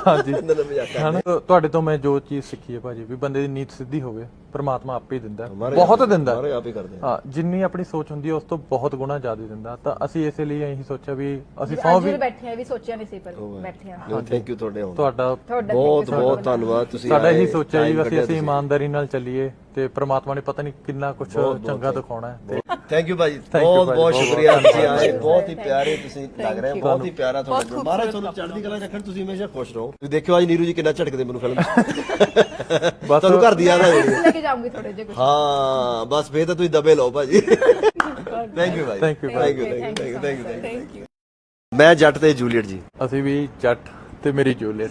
ਹਾਂਜੀ। ਮਜ਼ਾਕ ਕਰ ਹਨਾ? ਤੁਹਾਡੇ ਤੋਂ ਮੈਂ ਜੋ ਚੀਜ਼ ਸਿੱਖੀ ਹੈ ਭਾਜੀ ਵੀ ਬੰਦੇ ਦੀ ਨੀਤ ਸਿੱਧੀ ਹੋਵੇ ਪ੍ਰਮਾਤਮਾ ਆਪੇ ਹੀ ਦਿੰਦਾ ਹੈ। ਬਹੁਤ ਆਪ- ਦਿੰਦਾ ਹੈ। ਮਹਾਰਾਜ ਆਪ ਹੀ ਕਰਦੇ ਆ। ਹਾਂ ਜਿੰਨੀ ਆਪਣੀ ਸੋਚ ਹੁੰਦੀ ਹੈ ਉਸ ਤੋਂ ਬਹੁਤ ਗੁਣਾ ਜ਼ਿਆਦਾ ਦਿੰਦਾ ਤਾਂ ਅਸੀਂ ਇਸੇ ਲਈ ਇਹੀ ਸੋਚਿਆ ਵੀ ਅਸੀਂ ਸੌ ਅੱਜ ਵੀ ਵੀ ਬੈਠੇ ਆ ਵੀ ਸੋਚਿਆ ਨਹੀਂ ਸੀ ਪਰ ਬੈਠੇ ਆ। ਥੈਂਕ ਯੂ ਤੁਹਾਡੇ ਆਉਣ ਦਾ। ਤੁਹਾਡਾ ਤੁਹਾਡਾ ਬਹੁਤ ਬਹੁਤ ਧੰਨਵਾਦ ਤੁਸੀਂ ਸਾਡਾ ਆਏ, ਇਹੀ ਸੋਚਿਆ ਜੀ time ਵੀ ਅਸੀਂ ਕੱਢਿਆ ਅਸੀਂ ਇਮਾਨਦਾਰੀ ਨਾਲ ਚੱਲੀਏ ਤੇ ਪ੍ਰਮਾਤਮਾ ਨੇ ਪਤਾ ਨਹੀਂ ਕਿੰਨਾ ਕੁਝ ਚੰਗਾ ਦਿਖਾਉਣਾ ਹੈ। ਤੇ ਥੈਂਕ ਯੂ ਭਾਜੀ। You ਬਹੁਤ ਭਾਜੀ, ਬਹੁਤ ਬਹੁਤ ਸ਼ੁਕਰੀਆ ਬਹੁਤ ਤੁਸੀਂ ਆਏ ਬਹੁਤ ਹੀ ਪਿਆਰੇ ਤੁਸੀਂ ਲੱਗ ਰਹੇ ਹੋ ਬਹੁਤ ਹੀ ਪਿਆਰਾ ਤੁਹਾਨੂੰ ਮਹਾਰਾਜ ਤੁਹਾਨੂੰ ਚੜ੍ਹਦੀ ਕਲਾ ਰੱਖਣ ਤੁਸੀਂ ਹਮੇਸ਼ਾ ਖੁਸ਼ ਰਹੋ। ਤੁਸੀਂ ਦੇਖਿਓ ਅੱਜ ਨੀਰੂ ਜੀ ਕਿੰਨਾ ਝਟਕਦੇ ਮੈਨੂੰ ਫਿਲਮ ਬਸ ਤੁਹਾਨੂੰ ਘਰ ਦੀ ਯਾਦ ਆ ਜਾਣੀ ਹੈ। ਲੈ ਕੇ ਜਾਊਂਗੀ ਥੋੜੇ ਜਿਹਾ ਕੁਝ ਹਾਂ ਬਸ ਫੇਰ ਤਾਂ ਤੁਸੀਂ ਦਬੇ ਲਓ ਭਾਜੀ। ਥੈਂਕ ਯੂ ਭਾਈ। Thank you, thank you thank you thank you thank you ਮੈਂ ਜੱਟ ਤੇ ਜੂਲੀਅਟ ਜੀ। ਅਸੀਂ ਵੀ ਜੱਟ ਤੇ ਮੇਰੀ ਜੂਲੀਅਟ।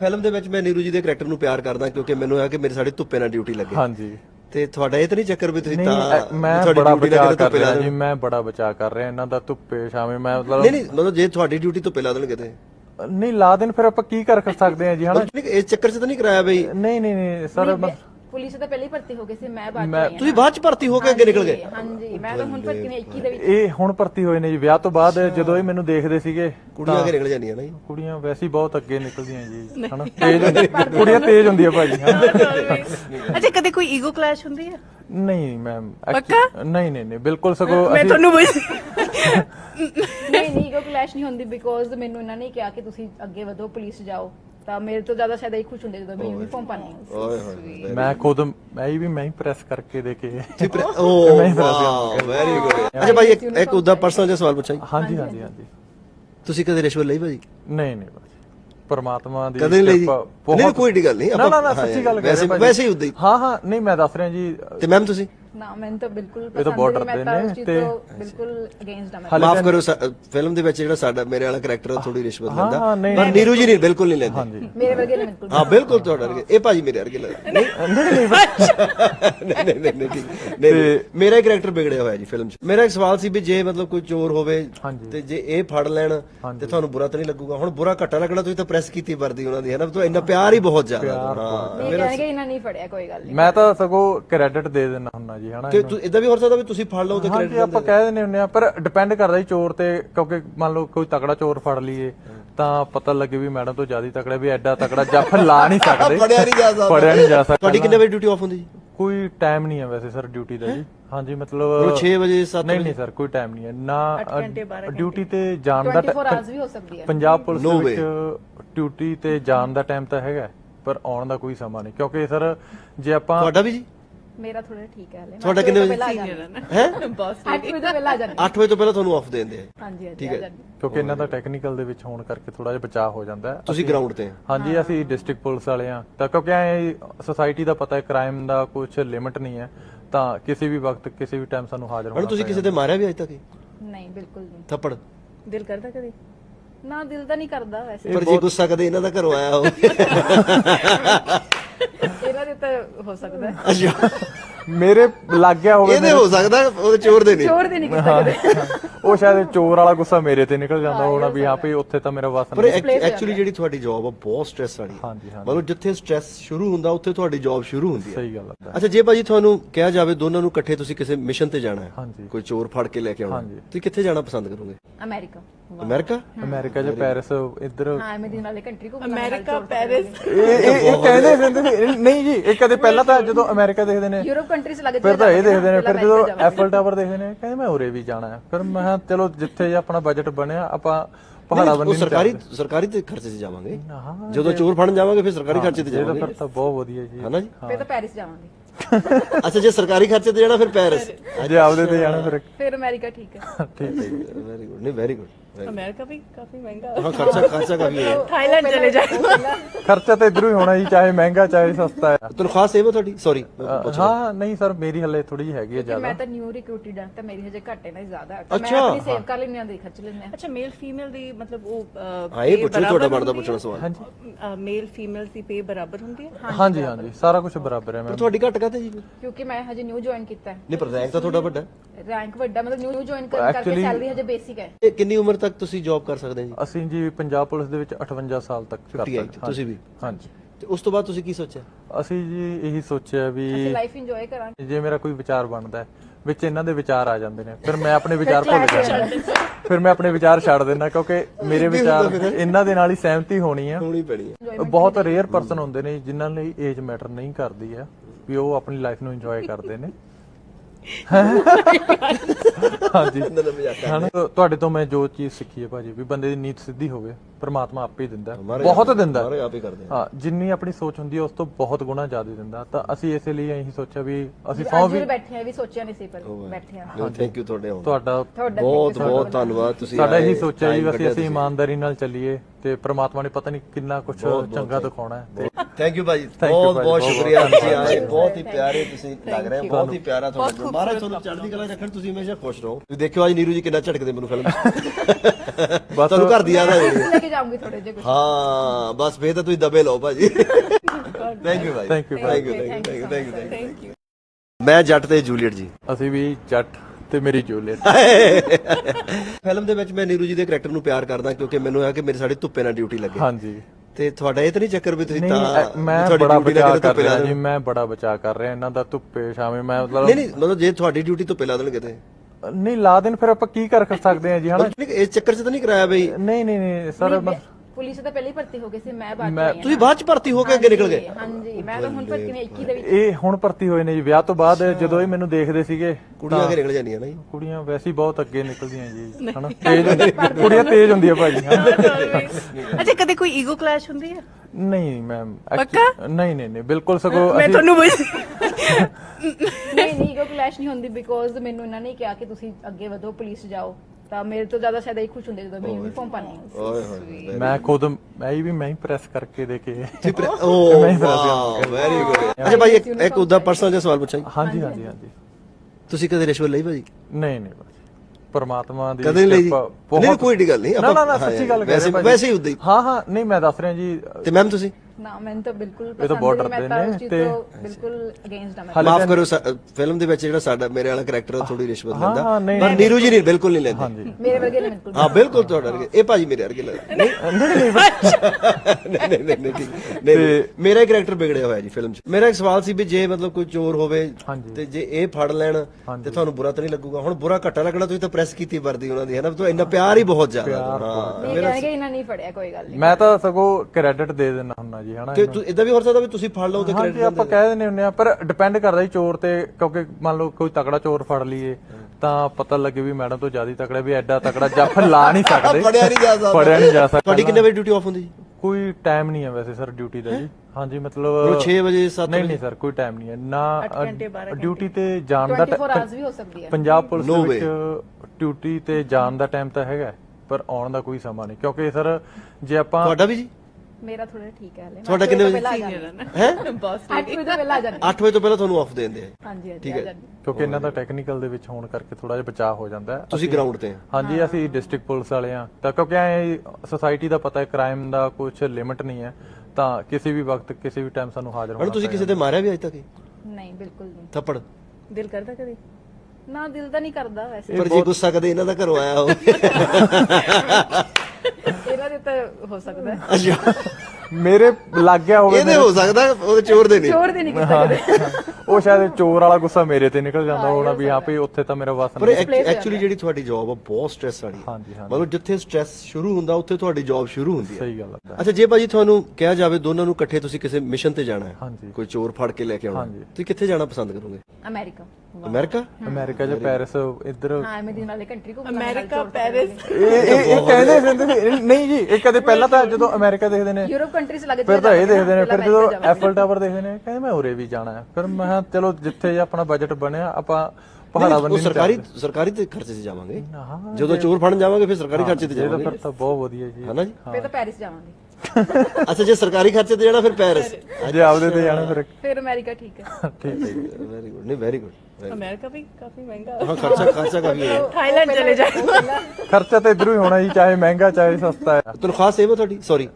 ਫਿਲਮ ਦੇ ਵਿੱਚ ਮੈਂ ਨੀਰੂ ਜੀ ਦੇ ਕਰੈਕਟਰ ਨੂੰ ਪਿਆਰ ਕਰਦਾ ਕਿਉਂਕਿ ਮੈਨੂੰ ਇਹ ਕਿ ਮੇਰੇ ਸਾਡੇ ਧੁੱਪੇ ਨਾਲ ਡਿਊਟੀ ਲੱਗੇ। ਹਾਂਜੀ। ਤੇ ਤੁਹਾਡਾ ਇਹ ਤਾਂ ਨਹੀਂ ਚੱਕਰ ਵੀ ਤੁਸੀਂ ਤਾਂ ਮੈਂ ਤੁਹਾਡੀ ਬੜਾ ਬਚਾਅ ਕਰ ਰਿਹਾ ਜੀ ਦੇਣ। ਮੈਂ ਬੜਾ ਬਚਾਅ ਕਰ ਰਿਹਾ ਇਹਨਾਂ ਦਾ ਧੁੱਪੇ ਛਾਵੇਂ ਮੈਂ ਮਤਲਬ ਨਹੀਂ ਨਹੀਂ ਮਤਲਬ ਜੇ ਤੁਹਾਡੀ ਡਿਊਟੀ ਧੁੱਪੇ ਲਾ ਦੇਣਗੇ ਤੇ। ਨਹੀਂ ਲਾ ਦੇਣ ਫਿਰ ਆਪਾਂ ਕੀ ਕਰ ਸਕਦੇ ਹਾਂ ਜੀ ਹਨਾ? ਨਹੀਂ ਇਸ ਚੱਕਰ 'ਚ ਤਾਂ ਨਹੀਂ ਕਰਾਇਆ ਬਈ। ਨਹੀਂ ਨਹੀਂ ਨਹੀਂ ਸਰ ਪੁਲਿਸ ਤਾਂ ਪਹਿਲੇ ਹੀ ਭਰਤੀ ਹੋ ਗਏ ਸੀ ਮੈਂ ਬਾਅਦ ਮੈਂ- ਤੁਸੀਂ ਬਾਅਦ 'ਚ ਭਰਤੀ ਹੋ ਕੇ ਅੱਗੇ ਨਿਕਲ ਗਏ। ਹਾਂਜੀ ਮੈਂ ਤਾਂ ਹੁਣ ਭਰਤੀ ਨੇ 21 ਦੇ ਵਿੱਚ। ਇਹ ਹੁਣ ਭਰਤੀ ਹੋਏ ਨੇ ਜੀ ਵਿਆਹ ਤੋਂ ਬਾਅਦ ਜਦੋਂ ਇਹ ਮੈਨੂੰ ਦੇਖਦੇ ਸੀਗੇ ਕੁੜੀਆਂ ਅੱਗੇ ਨਿਕਲ ਜਾਂਦੀਆਂ ਨਾ ਜੀ। ਕੁੜੀਆਂ ਵੈਸੇ ਹੀ ਬਹੁਤ ਅੱਗੇ ਨਿਕਲਦੀਆਂ ਜੀ ਹਨਾ? ਤੇਜ਼ ਹੁੰਦੀ- ਕੁੜੀਆਂ ਤੇਜ਼ ਹੁੰਦੀਆਂ ਭਾਜੀ ਹਾਂ। ਅੱਛਾ ਕਦੇ ਕੋਈ ਈਗੋ ਕਲੈਸ਼ ਹੁੰਦੀ ਹੈ ਨਹੀਂ ਮੈਮ ਪੱਕਾ? ਨਹੀਂ ਨਹੀਂ ਨਹੀਂ ਬਿਲਕੁਲ ਸਗੋਂ ਮੈਂ ਤੁਹਾਨੂੰ ਪੁੱਛ ਨਹੀਂ ਨਹੀਂ ਕੋ ਕਲੈਸ਼ ਨਹੀਂ ਹੁੰਦੀ ਬਿਕੋਜ਼ ਮੈਨੂੰ ਇਹਨਾਂ ਨੇ ਕਿਹਾ ਕਿ ਤੁਸੀਂ ਅੱਗੇ ਵਧੋ ਪੁਲਿਸ ਜਾਓ। ਤਾਂ ਮੇਰੇ ਤੋਂ ਜ਼ਿਆਦਾ ਸ਼ਾਇਦ ਇਹ ਖੁਸ਼ ਹੁੰਦੇ ਜਦੋਂ ਮੈਂ ਯੂਨੀਫਾਰਮ ਪਾਣੀ ਓਏ ਹੋਏ ਮੈਂ ਖੁਦ ਮੈਂ ਵੀ ਮੈਂ ਹੀ ਪ੍ਰੈਸ ਕਰਕੇ ਦੇ ਕੇ ਓ ਵਾਓ ਵੈਰੀ ਗੁੱਡ ਅੱਛਾ ਭਾਈ ਇੱਕ ਇੱਕ ਉਦਾਂ ਪਰਸਨਲ ਜਿਹਾ ਸਵਾਲ ਪੁੱਛਾਂ ਜੀ। ਹਾਂਜੀ ਹਾਂਜੀ ਹਾਂਜੀ। ਤੁਸੀਂ ਕਦੇ ਰਿਸ਼ਵਤ ਲਈ ਭਾਜੀ? ਨਹੀਂ ਨਹੀਂ ਭਾਜੀ। ਪਰਮਾਤਮਾ ਦੀ ਕਦੇ ਨਹੀਂ ਲਈ ਜੀ? ਕਿਰਪਾ ਨਹੀਂ, ਕੋਈ ਏਡੀ ਗੱਲ ਨਹੀਂ, ਨਾ ਨਾ ਆਪਾਂ- ਨਾ ਹਾਂ, ਸੱਚੀ ਗੱਲ ਕਰ ਵੈਸੇ-। ਵੈਸੇ ਹੀ ਉੱਦਾਂ ਹੀ। ਹਾਂ ਹਾਂ ਨਹੀਂ ਮੈਂ ਦੱਸ ਰਿਹਾ ਜੀ ਤੇ ਮੈਮ ਤੁਸੀਂ? ਨਾ ਮੈਨੂੰ ਤਾਂ ਬਿਲਕੁਲ ਤਾਂ ਪਸੰਦ ਬਹੁਤ ਨਹੀਂ ਮੈਂ ਡਰਦੇ ਤਾਂ ਨੇ ਉਸ ਚੀਜ਼ ਤੇ- ਤੋਂ ਬਿਲਕੁਲ ਅਗੇਂਸਟ ਆ ਮੈਂ। ਮਾਫ ਤਾਂ- ਕਰੋ ਫਿਲਮ ਦੇ ਵਿੱਚ ਜਿਹੜਾ ਸਾਡਾ ਮੇਰੇ ਵਾਲਾ ਕੈਰੈਕਟਰ ਥੋੜੀ ਰਿਸ਼ਵਤ ਲੈਂਦਾ। ਨਹੀਂ, ਪਰ ਨਹੀਂ। ਨੀਰੂ ਜੀ ਨਹੀਂ ਬਿਲਕੁਲ ਨਹੀਂ ਲੈਂਦੇ। ਹਾਂਜੀ। ਮੇਰੇ ਵਰਗੇ ਨੇ ਬਿਲਕੁਲ। ਹਾਂ ਬਿਲਕੁਲ ਤੁਹਾਡਾ ਵਰਗੇ। ਇਹ ਭਾਜੀ ਮੇਰੇ ਵਰਗੇ ਲੱਗਦੇ। ਨਹੀਂ ਨਹੀਂ ਨਹੀਂ ਨਹੀਂ ਨਹੀਂ ਨਹੀਂ ਨਹੀਂ। ਨਹੀਂ ਨਹੀਂ, ਮੇਰਾ ਕੈਰੈਕਟਰ ਵਿਗੜਿਆ ਹੋਇਆ ਜੀ ਫਿਲਮ 'ਚ। ਮੇਰਾ ਇੱਕ ਸਵਾਲ ਸੀ ਵੀ ਜੇ ਮਤਲਬ ਕੋਈ ਚੋਰ ਹੋਵੇ। ਤੇ ਜੇ ਇਹ ਫੜ ਲੈਣ ਤੇ ਤੁਹਾਨੂੰ ਬੁਰਾ ਤਾਂ ਨਹੀਂ ਲੱਗੂਗਾ? ਹੁਣ ਬੁਰਾ ਘੱਟਾ ਲੱਗਣਾ ਤੁਸੀਂ ਤਾਂ ਪ੍ਰੈਸ ਕੀਤੀ ਵਰਦੀ ਉਹਨਾਂ ਦੀ ਹੈ ਨਾ? ਤੋ ਇੰਨਾ ਪਿਆਰ ਹੀ ਬਹੁਤ ਜ਼ਿਆਦਾ। ਹਾਂ ਇਹ ਕਹਿਣਗੇ ਇਹਨਾਂ ਨਹੀਂ ਫੜਿਆ ਕੋਈ ਗੱਲ ਨਹੀਂ। ਮੈਂ ਤਾਂ ਸਗੋਂ ਕ੍ਰੈਡਿਟ ਦੇ ਦਿੰਦਾ ਹੁੰਨਾ ਜੀ ਹਨਾ ਤੇ ਇਦਾਂ ਵੀ ਹੋ ਸਕਦਾ ਵੀ ਤੁਸੀਂ ਫੜ ਲਓ ਤੇ ਹਾਂਜੀ ਕ੍ਰੈਡਿਟ ਆਪਾਂ ਕਹਿ ਦਿੰਦੇ ਹੁੰਦੇ ਆ ਪਰ ਡਿਪੈਂਡ ਕਰਦਾ ਜੀ ਚੋਰ ਤੇ ਕਿਉਂਕਿ ਮੰਨ ਲਓ ਕੋਈ ਤਕੜਾ ਚੋਰ ਫੜ ਲਈਏ ਤਾਂ ਪਤਾ ਲੱਗੇ ਵੀ ਮੈਡਮ ਤੋਂ ਜ਼ਿਆਦਾ ਤਕੜਾ ਵੀ ਐਡਾ ਤਕੜਾ ਜੱਫ ਲਾ ਨਹੀਂ ਸਕਦੇ। ਫੜਿਆ ਨਹੀਂ ਜਾ ਸਕਦਾ। ਫੜਿਆ ਨਹੀਂ ਜਾ ਸਕਦਾ। ਤੁਹਾਡੀ ਕਿੰਨੇ ਵਜੇ ਡਿਊਟੀ ਆਫ ਹੁੰਦੀ ਜੀ? ਕੋਈ ਟਾਈਮ ਨਹੀਂ ਹੈ ਵੈਸੇ ਸਰ ਡਿਊਟੀ ਦਾ ਜੀ। ਹਾਂਜੀ ਮਤਲਬ 6 ਵਜੇ 7 ਨਹੀਂ ਨਹੀਂ ਸਰ ਕੋਈ ਟਾਈਮ ਨਹੀਂ ਹੈ। ਨਾ ਡਿਊਟੀ ਤੇ ਜਾਣ ਦਾ 24 ਆਵਰਸ ਵੀ ਹੋ ਸਕਦੀ ਹੈ। ਪੰਜਾਬ ਪੁਲਿਸ ਵਿੱਚ ਡਿਊਟੀ ਤੇ ਜਾਣ ਦਾ ਟਾਈਮ ਤਾਂ ਹੈਗਾ ਪਰ ਆਉਣ ਦਾ ਕੋਈ ਸਮਾਂ ਨਹੀਂ। ਕਿਉਂਕਿ ਸਰ ਜੇ ਆਪਾਂ ਤੁਹਾਡਾ ਵੀ ਜੀ? ਮੇਰਾ ਥੋੜਾ ਠੀਕ ਹੈ ਹਲੇ। ਤੁਹਾਡਾ ਕਿੰਨੇ ਵਜੇ? ਹੈ। ਬੌਸ 8 ਵਜੇ ਤੋਂ ਪਹਿਲਾਂ ਆ ਜਾਂਦੀ 8 ਵਜੇ ਤੋਂ ਪਹਿਲਾਂ ਤੁਹਾਨੂੰ ਆਫ ਦੇ ਦਿੰਦੇ ਆ। ਹਾਂਜੀ ਹਾਂਜੀ ਠੀਕ ਆ ਹੈ। ਜਾਂਦੀ ਕਿਉਂਕਿ ਇਹਨਾਂ ਦਾ ਟੈਕਨੀਕਲ ਦੇ ਵਿੱਚ ਹੋਣ ਕਰਕੇ ਥੋੜਾ ਜਿਹਾ ਬਚਾਅ ਹੋ ਜਾਂਦਾ ਹੈ। ਤੁਸੀਂ ਗਰਾਊਂਡ ਤੇ ਹਾਂਜੀ ਅਸੀਂ ਡਿਸਟ੍ਰਿਕਟ ਪੁਲਿਸ ਵਾਲੇ ਆ। ਤਾਂ ਕਿਉਂਕਿ ਐ ਸੋਸਾਇਟੀ ਦਾ ਪਤਾ ਹੈ ਕ੍ਰਾਈਮ ਦਾ ਕੁਝ ਲਿਮਿਟ ਨਹੀਂ ਹੈ। ਤਾਂ ਕਿਸੇ ਵੀ ਵਕਤ ਕਿਸੇ ਵੀ ਟਾਈਮ ਸਾਨੂੰ ਹਾਜ਼ਰ ਹੋਣਾ ਤੁਸੀਂ ਕਿਸੇ ਤੇ ਮਾਰਿਆ ਵੀ ਅਜ ਤੱਕ? ਨਹੀਂ ਬਿਲਕੁਲ ਨਹੀਂ। ਥੱਪੜ? ਦਿਲ ਕਰਦਾ ਕਦੇ? ਨਾ ਦਿਲ ਤਾਂ ਨਹੀਂ ਕਰਦਾ ਵੈਸੇ। ਪਰ ਜੇ ਗੁੱਸਾ ਕਦੇ ਇਹਨਾਂ ਦਾ ਘਰੋਂ ਆਇਆ ਹੋਵੇ। ਇਹਨਾਂ ਦੇ ਤਾਂ ਹੋ ਸਕਦਾ ਹੈ। ਅੱਛਾ ਮੇਰੇ ਲੱਗ ਗਿਆ ਹੋਵੇ ਇਹਦੇ ਹੋ ਸਕਦਾ ਉਹ ਚੋਰ ਦੇ ਨਹੀਂ। ਚੋਰ ਦੇ ਨਹੀਂ ਕੀਤਾ ਕਦੇ। ਉਹ ਸ਼ਾਇਦ ਚੋਰ ਵਾਲਾ ਗੁੱਸਾ ਮੇਰੇ ਤੇ ਨਿਕਲ ਜਾਂਦਾ ਹੋਣਾ ਵੀ ਹਾਂ ਭਈ ਉੱਥੇ ਤਾਂ ਮੇਰਾ ਵਸ ਪਰ ਨਹੀਂ। ਐਕਚੁਅਲੀ ਜਿਹੜੀ ਤੁਹਾਡੀ ਜੌਬ ਆ ਬਹੁਤ ਸਟ੍ਰੈਸ ਵਾਲੀ ਹੈ ਹਾਂਜੀ ਹਾਂਜੀ। ਮਤਲਬ ਜਿੱਥੇ ਸਟ੍ਰੈਸ ਸ਼ੁਰੂ ਹੁੰਦਾ ਉੱਥੇ ਤੁਹਾਡੀ ਜੌਬ ਸ਼ੁਰੂ ਹੁੰਦੀ ਹੈ ਸਹੀ ਗੱਲ ਹੈ ਅੱਛਾ ਜੇ ਭਾਜੀ ਤੁਹਾਨੂੰ ਕਿਹਾ ਜਾਵੇ ਦੋਨਾਂ ਨੂੰ ਇਕੱਠੇ ਤੁਸੀਂ ਕਿਸੇ ਮਿਸ਼ਨ ਤੇ ਜਾਣਾ ਹੈ। ਕੋਈ ਚੋਰ ਫੜ ਕੇ ਲੈ ਕੇ ਆਉਣਾ ਹਾਂਜੀ। ਤੁਸੀਂ ਕਿੱਥੇ ਜਾਣਾ ਪਸੰਦ ਕਰੋਗੇ? ਅਮਰੀਕਾ। ਅਮਰੀਕਾ? ਅਮਰੀਕਾ ਜਾਂ ਪੈਰਿਸ ਇੱਧਰ। ਹਾਂ ਮੈਂ ਦਿਨ ਵਾਲੇ ਕੰਟਰੀ ਕੋ ਅਮਰੀਕਾ ਪੈਰਿਸ। ਇਹ ਇਹ ਕਹਿੰਦੇ ਨਹੀਂ ਜੀ ਇਹ ਕਦੇ ਪਹਿਲਾਂ ਤਾਂ ਜਦੋਂ ਅਮਰੀਕਾ ਦੇਖਦੇ ਨੇ ਯੂਰਪ ਕੰਟਰੀਜ਼ ਲੱਗ ਫਿਰ ਤਾਂ ਇਹ ਦੇਖਦੇ ਨੇ ਫਿਰ ਜਦੋਂ ਐਫਲ ਟਾਵਰ ਦੇਖਦੇ ਨੇ ਕਹਿੰਦੇ ਮੈਂ ਉਰੇ ਵੀ ਜਾਣਾ ਹੈ। ਫਿਰ ਮੈਂ ਕਿਹਾ ਚਲੋ ਜਿੱਥੇ ਆਪਣਾ ਬਜਟ ਬਣਿਆ ਆਪਾਂ ਪਹਾੜਾ ਉਹ ਬੰਨੀ ਸਰਕਾਰੀ ਸਰਕਾਰੀ ਤੇ ਖਰਚੇ 'ਚ ਜਾਵਾਂਗੇ। ਜਦੋਂ ਚੋਰ ਫੜਨ ਜਾਵਾਂਗੇ ਫਿਰ ਸਰਕਾਰੀ ਖਰਚੇ ਤੇ ਤਾਂ ਜਾਵਾਂਗੇ। ਫਿਰ ਤਾਂ ਬਹੁਤ ਵਧੀਆ ਜੀ। ਹਨਾ ਜੀ? ਫਿਰ ਤਾਂ ਪੈਰਿਸ ਜਾਵਾਂਗੇ। ਅੱਛਾ ਜੇ ਸਰਕਾਰੀ ਖਰਚੇ ਤੇ ਜਾਣਾ ਫਿਰ ਪੈਰਿਸ ਜੇ ਆਪਦੇ ਤੇ ਜਾਣਾ ਫਿਰ ਫਿਰ ਅਮਰੀਕਾ ਠੀਕ ਹੈ। ਠੀਕ ਹੈ। ਵੈਰੀ ਗੁੱਡ ਨਹੀਂ ਵੈਰੀ ਗੁੱਡ ਅਮਰੀਕਾ ਵੀ ਕਾਫੀ ਮਹਿੰਗਾ ਹਾਂ ਖਰਚਾ ਖਰਚਾ ਕਾਫੀ ਹੈ। ਥਾਈਲੈਂਡ ਚਲੇ ਜਾਓ ਖਰਚਾ ਤਾਂ ਇਧਰੋਂ ਹੀ ਹੋਣਾ ਜੀ ਚਾਹੇ ਮਹਿੰਗਾ ਚਾਹੇ ਸਸਤਾ ਹੈ। ਤਨਖਾਹ ਸੇਵ ਹੈ ਤੁਹਾਡੀ? ਸੌਰੀ ਹਾਂ ਨਹੀਂ ਸਰ ਮੇਰੀ ਹੱਲੇ ਥੋੜੀ ਜਿਹੀ ਹੈਗੀ ਹੈ ਜ਼ਿਆਦਾ ਮੈਂ ਤਾਂ ਨਿਊ ਰਿਕਰੂਟਡ ਹਾਂ ਤਾਂ ਮੇਰੀ ਹਜੇ ਘੱਟ ਹੈ ਨਾ ਜ਼ਿਆਦਾ। ਤਾਂ ਮੈਂ। ਆਪਣੀ ਸੇਵ ਕਰ ਲੈਂਦੀ ਹਾਂ ਦੇ ਖਰਚ ਲੈਂਦੇ ਹਾਂ। ਅੱਛਾ ਮੇਲ ਫੀਮੇਲ ਦੀ ਮਤਲਬ ਉਹ ਹਾਂ ਇਹ ਪੁੱਛੋ ਤੁਹਾਡਾ ਬਣਦਾ ਪੁੱਛਣਾ ਸਵਾਲ। ਹਾਂਜੀ। ਮੇਲ ਫੀਮੇਲ ਦੀ ਪੇ ਬਰਾਬਰ ਹੁੰਦੀ ਹੈ? ਹਾਂਜੀ ਹਾਂਜੀ ਸਾਰਾ ਕੁਝ ਬਰਾਬਰ ਹੈ ਮੈਮ ਤੁਹਾਡੀ ਘੱਟ ਕਾਤੇ ਜੀ? ਕਿਉਂਕਿ ਮੈਂ ਹਜੇ ਨਿਊ ਜੁਆਇਨ ਕੀਤਾ ਹੈ। ਨਹੀਂ ਪਰ ਰੈਂਕ ਤਾਂ ਤੁਹਾਡਾ ਵੱਡਾ ਹੈ। ਰੈਂਕ ਵੱਡਾ ਮਤਲਬ ਨਿਊ ਜੁਆਇਨ ਕਰਕੇ ਸੈਲਰੀ ਹਜੇ ਬੇਸਿਕ ਹੈ। ਇਹ ਕਿੰਨੀ ਉਮਰ ਤੱਕ ਤੁਸੀਂ ਜੌਬ ਕਰ ਸਕਦੇ ਜੀ? ਅਸੀਂ ਜੀ ਪੰਜਾਬ ਪੁਲਿਸ ਦੇ ਵਿੱਚ 58 ਸਾਲ ਤੱਕ ਕਰ 58, ਸਕਦੇ ਹਾਂ। ਤੁਸੀਂ ਵੀ? ਹਾਂਜੀ। ਤੇ ਉਸ ਤੋਂ ਬਾਅਦ ਤੁਸੀਂ ਕੀ ਸੋਚਿਆ? ਅਸੀਂ ਜੀ ਇਹੀ ਸੋਚਿਆ ਅਸੀਂ ਵੀ ਲਾਈਫ ਇੰਜੋਏ ਕਰਾਂਗੇ। ਜੇ ਮੇਰਾ ਕੋਈ ਵਿਚਾਰ ਬਣਦਾ ਹੈ ਵਿੱਚ ਇਹਨਾਂ ਦੇ ਵਿਚਾਰ ਆ ਜਾਂਦੇ ਨੇ। ਫਿਰ ਮੈਂ ਆਪਣੇ ਵਿਚਾਰ ਭੁੱਲ ਜਾਂਦਾ। ਫਿਰ ਮੈਂ ਆਪਣੇ ਵਿਚਾਰ ਛੱਡ ਦਿੰਦਾ ਕਿਉਂਕਿ ਮੇਰੇ ਵਿਚਾਰ ਇਹਨਾਂ ਦੇ ਨਾਲ ਹੀ ਸਹਿਮਤੀ ਹੋਣੀ ਆ। ਹੋਣੀ ਪੈਣੀ ਹੈ ਬਹੁਤ ਰੇਅਰ ਪਰਸਨ ਹੁੰਦੇ ਨੇ ਜਿਨ੍ਹਾਂ ਲਈ ਏਜ ਮੈਟਰ ਨਹੀਂ ਕਰਦੀ ਆ ਵੀ ਉਹ ਆਪਣੀ ਲਾਈਫ ਨੂੰ ਇੰਜੋਏ ਕਰਦੇ ਨੇ। ਹਾਂਜੀ। ਇਹਨਾਂ ਦਾ ਮਜ਼ਾਕ ਹਨਾ? ਤੁਹਾਡੇ ਤੋਂ ਮੈਂ ਜੋ ਚੀਜ਼ ਸਿੱਖੀ ਹੈ ਭਾਜੀ ਵੀ ਬੰਦੇ ਦੀ ਨੀਤ ਸਿੱਧੀ ਹੋਵੇ ਪ੍ਰਮਾਤਮਾ ਆਪੇ ਹੀ ਦਿੰਦਾ। ਹੈ। ਹਮਾਰੇ ਬਹੁਤ ਦਿੰਦਾ। ਹੈ। ਸਾਰੇ ਆਪ ਹੀ ਕਰਦੇ ਹਾਂ ਜਿੰਨੀ ਆਪਣੀ ਸੋਚ ਹੁੰਦੀ ਹੈ ਉਸ ਤੋਂ ਬਹੁਤ ਗੁਣਾ ਜ਼ਿਆਦਾ ਦਿੰਦਾ। ਤਾਂ ਅਸੀਂ ਇਸੇ ਲਈ ਇਹੀ ਸੋਚਿਆ ਵੀ ਅਸੀਂ ਸੌ ਅੱਜ ਵੀ ਵੀ ਬੈਠੇ ਆ ਵੀ ਸੋਚਿਆ ਨਹੀਂ ਸੀ ਪਰ ਬੈਠੇ ਆ। ਹਾਂ ਥੈਂਕ ਯੂ ਤੁਹਾਡੇ ਆਉਣ ਦਾ। ਤੁਹਾਡਾ ਤੁਹਾਡਾ ਬਹੁਤ ਬਹੁਤ ਧੰਨਵਾਦ ਤੁਸੀਂ ਸਾਡਾ ਆਏ, ਇਹੀ ਸੋਚਿਆ ਜੀ time ਵੀ ਅਸੀਂ ਕੱਢਿਆ ਅਸੀਂ ਇਮਾਨਦਾਰੀ ਨਾਲ ਚੱਲੀਏ ਤੇ ਪ੍ਰਮਾਤਮਾ ਨੇ ਪਤਾ ਨਹੀਂ ਕਿੰਨਾ ਕੁਝ ਚੰਗਾ ਦਿਖਾਉਣਾ ਹੈ। ਤੇ ਥੈਂਕ ਯੂ ਭਾਜੀ। You ਬਹੁਤ ਭਾਜੀ, ਬਹੁਤ ਬਹੁਤ ਸ਼ੁਕਰੀਆ ਬਹੁਤ ਤੁਸੀਂ ਆਏ। ਬਹੁਤ ਹੀ ਪਿਆਰੇ ਤੁਸੀਂ ਲੱਗ ਰਹੇ ਹੋ। ਬਹੁਤ ਹੀ ਪਿਆਰਾ ਮਹਾਰਾਜ ਤੁਹਾਨੂੰ ਚੜ੍ਹਦੀ ਕਲਾ 'ਚ ਰੱਖਣ ਤੁਸੀਂ ਹਮੇਸ਼ਾ ਖੁਸ਼ ਰਹੋ। ਤੁਸੀਂ ਦੇਖਿਓ ਅੱਜ ਨੀਰੂ ਜੀ ਕਿੰਨਾ ਝਟਕਦੇ ਮੈਨੂੰ ਫਿਲਮ ਬਸ ਤੁਹਾਨੂੰ ਘਰ ਦੀ ਯਾਦ ਆ ਜਾਣੀ। ਲੈ ਕੇ ਜਾਊਂਗੀ ਥੋੜੇ ਜਿਹਾ ਕੁਝ ਹਾਂ ਬਸ ਫੇਰ ਤਾਂ ਤੁਸੀਂ ਦਬੇ ਲਓ ਭਾਜੀ। ਥੈਂਕ ਯੂ ਭਾਈ। Thank you, thank you thank you thank you thank you ਮੈਂ ਜੱਟ ਤੇ ਜੂਲੀਅਟ ਜੀ। ਅਸੀਂ ਵੀ ਜੱਟ ਤੇ ਮੇਰੀ ਜੂਲੀਅਟ। ਫਿਲਮ ਦੇ ਵਿੱਚ ਮੈਂ ਨੀਰੂ ਜੀ ਦੇ ਕਰੈਕਟਰ ਨੂੰ ਪਿਆਰ ਕਰਦਾ ਕਿਉਂਕਿ ਮੈਨੂੰ ਇਹ ਕਿ ਮੇਰੇ ਸਾਡੇ ਧੁੱਪੇ ਨਾਲ ਡਿਊਟੀ ਲੱਗੇ। ਹਾਂਜੀ। ਤੇ ਤੁਹਾਡਾ ਇਹ ਤਾਂ ਨਹੀਂ ਚੱਕਰ ਵੀ ਤੁਸੀਂ ਤਾਂ ਮੈਂ ਬੜਾ ਬਚਾਅ ਕਿਤੇ ਕਰ ਰਿਹਾ ਜੀ ਦੇਣ। ਮੈਂ ਬੜਾ ਬਚਾਅ ਕਰ ਰਿਹਾ ਇਹਨਾਂ ਦਾ ਧੁੱਪੇ ਛਾਵੇਂ ਮੈਂ ਮਤਲਬ ਨਹੀਂ ਨਹੀਂ ਮਤਲਬ ਜੇ ਤੁਹਾਡੀ ਡਿਊਟੀ ਧੁੱਪੇ ਲਾ ਦੇਣਗੇ ਤੇ ਨਹੀਂ ਲਾ ਦੇਣ ਫਿਰ ਆਪਾਂ ਕੀ ਕਰ ਸਕਦੇ ਹਾਂ ਜੀ ਹਨਾ? ਇਸ ਚੱਕਰ 'ਚ ਤਾਂ ਨਹੀਂ ਕਰਾਇਆ ਬਈ। ਨਹੀਂ ਨਹੀਂ ਨਹੀਂ ਸਰ ਬਸ ਪੁਲਿਸ ਤਾਂ ਪਹਿਲੇ ਹੀ ਭਰਤੀ ਹੋ ਗਏ ਸੀ ਮੈਂ ਬਾਅਦ ਮੈਂ- ਤੁਸੀਂ ਬਾਅਦ 'ਚ ਭਰਤੀ ਹੋ ਕੇ ਅੱਗੇ ਨਿਕਲ ਗਏ? ਹਾਂਜੀ ਮੈਂ ਤਾਂ ਹੁਣ ਭਰਤੀ ਨੇ 21 ਦੇ ਵਿੱਚ। ਇਹ ਹੁਣ ਭਰਤੀ ਹੋਏ ਨੇ ਜੀ ਵਿਆਹ ਤੋਂ ਬਾਅਦ ਜਦੋਂ ਇਹ ਮੈਨੂੰ ਦੇਖਦੇ ਸੀਗੇ ਕੁੜੀਆਂ ਅੱਗੇ ਨਿਕਲ ਜਾਂਦੀਆਂ ਨਾ ਜੀ। ਕੁੜੀਆਂ ਵੈਸੇ ਹੀ ਬਹੁਤ ਅੱਗੇ ਨਿਕਲਦੀਆਂ ਜੀ ਹਨਾ? ਤੇਜ਼ ਹੁੰਦੀਆਂ ਕੁੜੀਆਂ ਤੇਜ਼ ਹੁੰਦੀਆਂ ਭਾਜੀ। ਅੱਛਾ ਕਦੇ ਕੋਈ ਈਗੋ ਕਲੈਸ਼ ਹੁੰਦੀ ਹੈ? ਨਹੀਂ ਮੈਮ ਪੱਕਾ? ਨਹੀਂ ਨਹੀਂ ਨਹੀਂ ਬਿਲਕੁਲ ਸਗੋ ਮੈਂ ਤੁਹਾਨੂੰ ਬੁਝ ਨਹੀਂ ਨਹੀਂ ਕੋ ਕਲੈਸ਼ ਨਹੀਂ ਹੁੰਦੀ ਬਿਕੋਜ਼ ਮੈਨੂੰ ਇਹਨਾਂ ਨੇ ਕਿਹਾ ਕਿ ਤੁਸੀਂ ਅੱਗੇ ਵਧੋ ਪੁਲਿਸ ਜਾਓ। ਤਾਂ ਮੇਰੇ ਤੋਂ ਜ਼ਿਆਦਾ ਸ਼ਾਇਦ ਇਹ ਖੁਸ਼ ਹੁੰਦੇ ਜਦੋਂ ਮੈਂ ਯੂਨੀਫਾਰਮ ਪਾਣੀ ਓਏ ਹੋਏ ਮੈਂ ਖੁਦ ਮੈਂ ਵੀ ਮੈਂ ਹੀ ਪ੍ਰੈਸ ਕਰਕੇ ਦੇ ਕੇ ਓ ਵਾਓ ਵੈਰੀ ਗੁੱਡ ਅੱਛਾ ਭਾਈ ਇੱਕ ਇੱਕ ਉਹਦਾ ਪਰਸਨਲ ਜਿਹਾ ਸਵਾਲ ਪੁੱਛਾਂ। ਹਾਂਜੀ ਹਾਂਜੀ ਹਾਂਜੀ। ਤੁਸੀਂ ਕਦੇ ਰਿਸ਼ਵਤ ਲਈ ਭਾਜੀ? ਨਹੀਂ ਨਹੀਂ ਭਾਜੀ। ਪਰਮਾਤਮਾ ਦੀ ਕਦੇ ਨਹੀਂ ਲਈ ਜੀ? ਕਿਰਪਾ ਬਹੁਤ- ਨਹੀਂ ਕੋਈ ਏਡੀ ਗੱਲ ਨਹੀਂ ਨਾ ਨਾ ਨਾ ਹਾਂ, ਸੱਚੀ ਗੱਲ ਕਰ ਵੈਸੇ। ਵੈਸੇ ਹੀ ਉਦਾਂ ਹੀ। ਹਾਂ ਹਾਂ ਨਹੀਂ ਮੈਂ ਦੱਸ ਰਿਹਾ ਜੀ। ਤੇ ਮੈਮ ਤੁਸੀਂ? ਨਾ ਮੈਨੂੰ ਤਾਂ ਬਿਲਕੁਲ ਤਾਂ ਬਹੁਤ ਮੈਂ ਡਰਦੇ ਤਾਂ ਨੇ ਉਸ ਚੀਜ਼ ਤੇ- ਤੋਂ ਬਿਲਕੁਲ ਅਗੇਂਸਟ ਆ ਮੈਂ। ਮਾਫ ਕਰੋ ਫਿਲਮ ਦੇ ਵਿੱਚ ਜਿਹੜਾ ਸਾਡਾ ਮੇਰੇ ਵਾਲਾ ਕੈਰੈਕਟਰ ਥੋੜੀ ਰਿਸ਼ਵਤ ਲੈਂਦਾ। ਪਰ ਨੀਰੂ ਜੀ ਨਹੀਂ ਬਿਲਕੁਲ ਨਹੀਂ ਲੈਂਦੇ। ਮੇਰੇ ਵਰਗੇ ਨਹੀਂ ਬਿਲਕੁਲ। ਹਾਂ ਬਿਲਕੁਲ ਤੁਹਾਡਾ ਵਰਗੇ। ਇਹ ਭਾਜੀ ਮੇਰੇ ਵਰਗੇ ਲੱਗਦੇ। ਨਹੀਂ ਨਹੀਂ ਨਹੀਂ ਨਹੀਂ ਮੇਰਾ ਕੈਰੈਕਟਰ ਵਿਗੜਿਆ ਹੋਇਆ ਜੀ ਫਿਲਮ 'ਚ। ਮੇਰਾ ਇੱਕ ਸਵਾਲ ਸੀ ਵੀ ਜੇ ਮਤਲਬ ਕੋਈ ਚੋਰ ਹੋਵੇ। ਤੇ ਜੇ ਇਹ ਫੜ ਲੈਣ ਤੇ ਤੁਹਾਨੂੰ ਬੁਰਾ ਤਾਂ ਨਹੀਂ ਲੱਗੂਗਾ? ਹੁਣ ਬੁਰਾ ਘੱਟਾ ਲੱਗਣਾ ਤੁਸੀਂ ਤਾਂ ਪ੍ਰੈਸ ਕੀਤੀ ਵਰਦੀ ਉਹਨਾਂ ਦੀ ਹੈ ਨਾ? ਤੋ ਇੰਨਾ ਪਿਆਰ ਹੀ ਬਹੁਤ ਜ਼ਿਆਦਾ। ਹਾਂ। ਨਹੀਂ ਕਹਿਣਗੇ ਇਹਨਾਂ ਨਹੀਂ ਫੜਿਆ ਕੋਈ ਗੱਲ ਨਹੀਂ। ਮੈਂ ਤਾਂ ਸਗੋ ਕ੍ਰੈਡਿਟ ਦੇ ਦਿੰਦਾ ਹੁੰਨਾ ਜੀ। ਹਨਾ ਕਿ ਤੂੰ ਇਦਾਂ ਵੀ ਹੋ ਸਕਦਾ ਵੀ ਤੁਸੀਂ ਫੜ ਲਓ ਤੇ ਹਾਂਜੀ ਆਪਾਂ ਕਹਿ ਦਿੰਦੇ ਹੁੰਦੇ ਆ ਪਰ ਡਿਪੈਂਡ ਕਰਦਾ ਜੀ ਚੋਰ ਤੇ ਕਿਉਂਕਿ ਮੰਨ ਲਓ ਕੋਈ ਤਕੜਾ ਚੋਰ ਫੜ ਲਈਏ ਤਾਂ ਪਤਾ ਲੱਗੇ ਵੀ ਮੈਡਮ ਤੋਂ ਜ਼ਿਆਦਾ ਤਕੜਾ ਵੀ ਐਡਾ ਤਕੜਾ ਜੱਫ ਲਾ ਨਹੀਂ ਸਕਦੇ। ਫੜਿਆ ਨਹੀਂ ਜਾ ਸਕਦਾ। ਫੜਿਆ ਨਹੀਂ ਜਾ ਸਕਦਾ। ਤੁਹਾਡੀ ਕਿੰਨੇ ਵਜੇ ਡਿਊਟੀ ਆਫ ਹੁੰਦੀ ਜੀ? ਕੋਈ ਟਾਈਮ ਨਹੀਂ ਹੈ ਵੈਸੇ ਸਰ ਡਿਊਟੀ ਦਾ ਜੀ। ਹਾਂਜੀ ਉਹ ਮਤਲਬ 6 ਵਜੇ 7 ਨਹੀਂ ਨਹੀਂ ਸਰ ਕੋਈ ਟਾਈਮ ਨਹੀਂ ਹੈ। ਨਾ ਡਿਊਟੀ ਤੇ ਜਾਣ ਦਾ 24 ਆਵਰਸ ਵੀ ਹੋ ਸਕਦੀ ਹੈ। ਪੰਜਾਬ ਪੁਲਿਸ ਦੇ ਵਿੱਚ ਡਿਊਟੀ ਤੇ ਜਾਣ ਦਾ ਟਾਈਮ ਤਾਂ ਹੈਗਾ ਪਰ ਆਉਣ ਦਾ ਕੋਈ ਸਮਾਂ ਨਹੀਂ। ਕਿਉਂਕਿ ਸਰ ਜੇ ਆਪਾਂ ਤੁਹਾਡਾ ਵੀ ਜੀ? ਮੇਰਾ ਥੋੜਾ ਠੀਕ ਹੈ ਹਲੇ। ਤੁਹਾਡਾ ਕਿੰਨੇ ਵਜੇ? ਹੈ ਬਸ 8 ਵਜੇ ਤੋਂ ਪਹਿਲਾਂ ਆ ਜਾਂਦੀ। 8 ਵਜੇ ਤੋਂ ਪਹਿਲਾਂ ਤੁਹਾਨੂੰ ਆਫ ਦੇ। ਦਿੰਦੇ ਆ ਹਾਂਜੀ ਹਾਂਜੀ ਠੀਕ ਆ ਹੈ। ਜਾਂਦੀ। ਕਿਉਂਕਿ ਇਹਨਾਂ ਦਾ ਟੈਕਨੀਕਲ ਦੇ ਵਿੱਚ ਹੋਣ ਕਰਕੇ ਥੋੜਾ ਜਿਹਾ ਬਚਾਅ ਹੋ ਜਾਂਦਾ ਹੈ। ਤੁਸੀਂ ਗਰਾਊਂਡ ਤੇ ਆ। ਹਾਂਜੀ ਅਸੀਂ ਡਿਸਟ੍ਰਿਕਟ ਪੁਲਿਸ ਵਾਲੇ ਆ ਤਾਂ ਕਿਉਂਕਿ ਐ ਸੋਸਾਇਟੀ ਦਾ ਪਤਾ ਹੈ ਕ੍ਰਾਈਮ ਦਾ ਕੁਝ ਲਿਮਿਟ ਨਹੀਂ ਹੈ। ਤਾਂ ਕਿਸੇ ਵੀ ਵਕਤ ਕਿਸੇ ਵੀ ਟਾਈਮ ਸਾਨੂੰ ਹਾਜ਼ਰ ਮੈਡਮ ਹੋਣਾ ਤੁਸੀਂ ਕਿਸੇ ਤੇ ਮਾਰਿਆ ਵੀ ਅਜੇ ਤੱਕ? ਹੀ? ਨਹੀਂ ਬਿਲਕੁਲ ਨਹੀਂ। ਥੱਪੜ? ਦਿਲ ਕਰਦਾ ਕਦੇ? ਨਾ ਦਿਲ ਤਾਂ ਨਹੀਂ ਕਰਦਾ ਵੈਸੇ। ਪਰ ਜੇ ਗੁੱਸਾ ਕਦੇ ਇਹਨਾਂ ਦਾ ਘਰੋਂ ਆਇਆ ਹੋਵੇ ਇਹਨਾਂ ਦੇ ਤਾਂ ਹੋ ਸਕਦਾ ਹੈ ਅੱਛਾ ਮੇਰੇ ਲੱਗ ਗਿਆ ਹੋਵੇ ਇਹਦੇ ਹੋ ਸਕਦਾ ਉਹਦੇ ਚੋਰ ਦੇ ਨਹੀਂ। ਚੋਰ ਦੇ ਨਹੀਂ ਕੀਤਾ ਕਦੇ। ਉਹ ਸ਼ਾਇਦ ਚੋਰ ਵਾਲਾ ਗੁੱਸਾ ਮੇਰੇ ਤੇ ਨਿਕਲ ਜਾਂਦਾ ਹੋਣਾ ਵੀ ਹਾਂ ਭਈ ਉੱਥੇ ਤਾਂ ਮੇਰਾ ਵਸ ਪਰ ਐਕਚੁਅਲੀ ਜਿਹੜੀ ਤੁਹਾਡੀ ਜੌਬ ਆ ਬਹੁਤ ਸਟ੍ਰੈਸ ਵਾਲੀ ਹੈ ਹਾਂਜੀ ਹਾਂਜੀ। ਮਤਲਬ ਜਿੱਥੇ ਸਟ੍ਰੈਸ ਸ਼ੁਰੂ ਹੁੰਦਾ ਉੱਥੇ ਤੁਹਾਡੀ ਜੌਬ ਸ਼ੁਰੂ ਹੁੰਦੀ ਹੈ ਸਹੀ ਗੱਲ ਹੈ ਅੱਛਾ ਜੇ ਭਾਜੀ ਤੁਹਾਨੂੰ ਕਿਹਾ ਜਾਵੇ ਦੋਨਾਂ ਨੂੰ ਇਕੱਠੇ ਤੁਸੀਂ ਕਿਸੇ ਮਿਸ਼ਨ ਤੇ ਜਾਣਾ ਹੈ। ਕੋਈ ਚੋਰ ਫੜ ਕੇ ਲੈ ਕੇ ਆਉਣਾ ਹਾਂਜੀ। ਤੁਸੀਂ ਕਿੱਥੇ ਜਾਣਾ ਪਸੰਦ ਕਰੋਗੇ? ਅਮਰੀਕਾ। ਅਮਰੀਕਾ? ਅਮਰੀਕਾ ਜਾਂ ਪੈਰਿਸ ਇੱਧਰ। ਹਾਂ ਐਵੇਂ ਦੀ ਨਾਲੇ ਕੰਟਰੀ ਘੁੰਮਣਾ ਅਮਰੀਕਾ ਪੈਰਿਸ। ਇਹ ਇਹ ਕਹਿੰਦੇ ਨਹੀਂ ਜੀ ਇਹ ਕਦੇ ਪਹਿਲਾਂ ਤਾਂ ਜਦੋਂ ਅਮਰੀਕਾ ਦੇਖਦੇ ਨੇ। ਯੂਰਪ ਕੰਟਰੀਜ਼ ਲੱਗ ਫਿਰ ਤਾਂ ਇਹ ਦੇਖਦੇ ਨੇ ਫਿਰ ਜਦੋਂ ਐਫਲ ਟਾਵਰ ਦੇਖਦੇ ਨੇ ਕਹਿੰਦੇ ਮੈਂ ਉਰੇ ਵੀ ਜਾਣਾ ਹੈ। ਫਿਰ ਮੈਂ ਕਿਹਾ ਚਲੋ ਜਿੱਥੇ ਆਪਣਾ ਬਜਟ ਬਣਿਆ ਆਪਾਂ ਪਹਾੜਾ ਉਹ ਬੰਨੀ ਸਰਕਾਰੀ ਸਰਕਾਰੀ ਤੇ ਖਰਚੇ 'ਚ ਜਾਵਾਂਗੇ। ਹਾਂ ਜਦੋਂ ਚੋਰ ਫੜਨ ਜਾਵਾਂਗੇ ਫਿਰ ਸਰਕਾਰੀ ਖਰਚੇ ਤੇ ਤਾਂ ਜਾਵਾਂਗੇ। ਫਿਰ ਤਾਂ ਬਹੁਤ ਵਧੀਆ ਜੀ। ਹਨਾ ਜੀ? ਫਿਰ ਤਾਂ ਪੈਰਿਸ ਜਾਵਾਂਗੇ। ਅੱਛਾ ਜੇ ਸਰਕਾਰੀ ਖਰਚੇ ਤੇ ਜਾਣਾ ਫਿਰ ਪੈਰਿਸ ਜੇ ਆਪਦੇ ਤੇ ਜਾਣਾ ਫਿਰ ਫਿਰ ਅਮਰੀਕਾ ਠੀਕ ਹੈ। ਠੀਕ ਹੈ। ਵੈਰੀ ਗੁੱਡ ਨਹੀਂ ਵੈਰੀ ਗੁੱਡ ਅਮਰੀਕਾ ਵੀ ਕਾਫੀ ਮਹਿੰਗਾ ਹਾਂ ਖਰਚਾ ਖਰਚਾ ਕਾਫੀ ਹੈ। ਥਾਈਲੈਂਡ ਚਲੇ ਜਾਓ। ਖਰਚਾ ਤਾਂ ਇਧਰੋਂ ਹੀ ਹੋਣਾ ਜੀ ਚਾਹੇ ਮਹਿੰਗਾ ਚਾਹੇ ਸਸਤਾ ਹੈ। ਤਨਖਾਹ ਸੇਵ ਹੈ ਤੁਹਾਡੀ? ਸੌਰੀ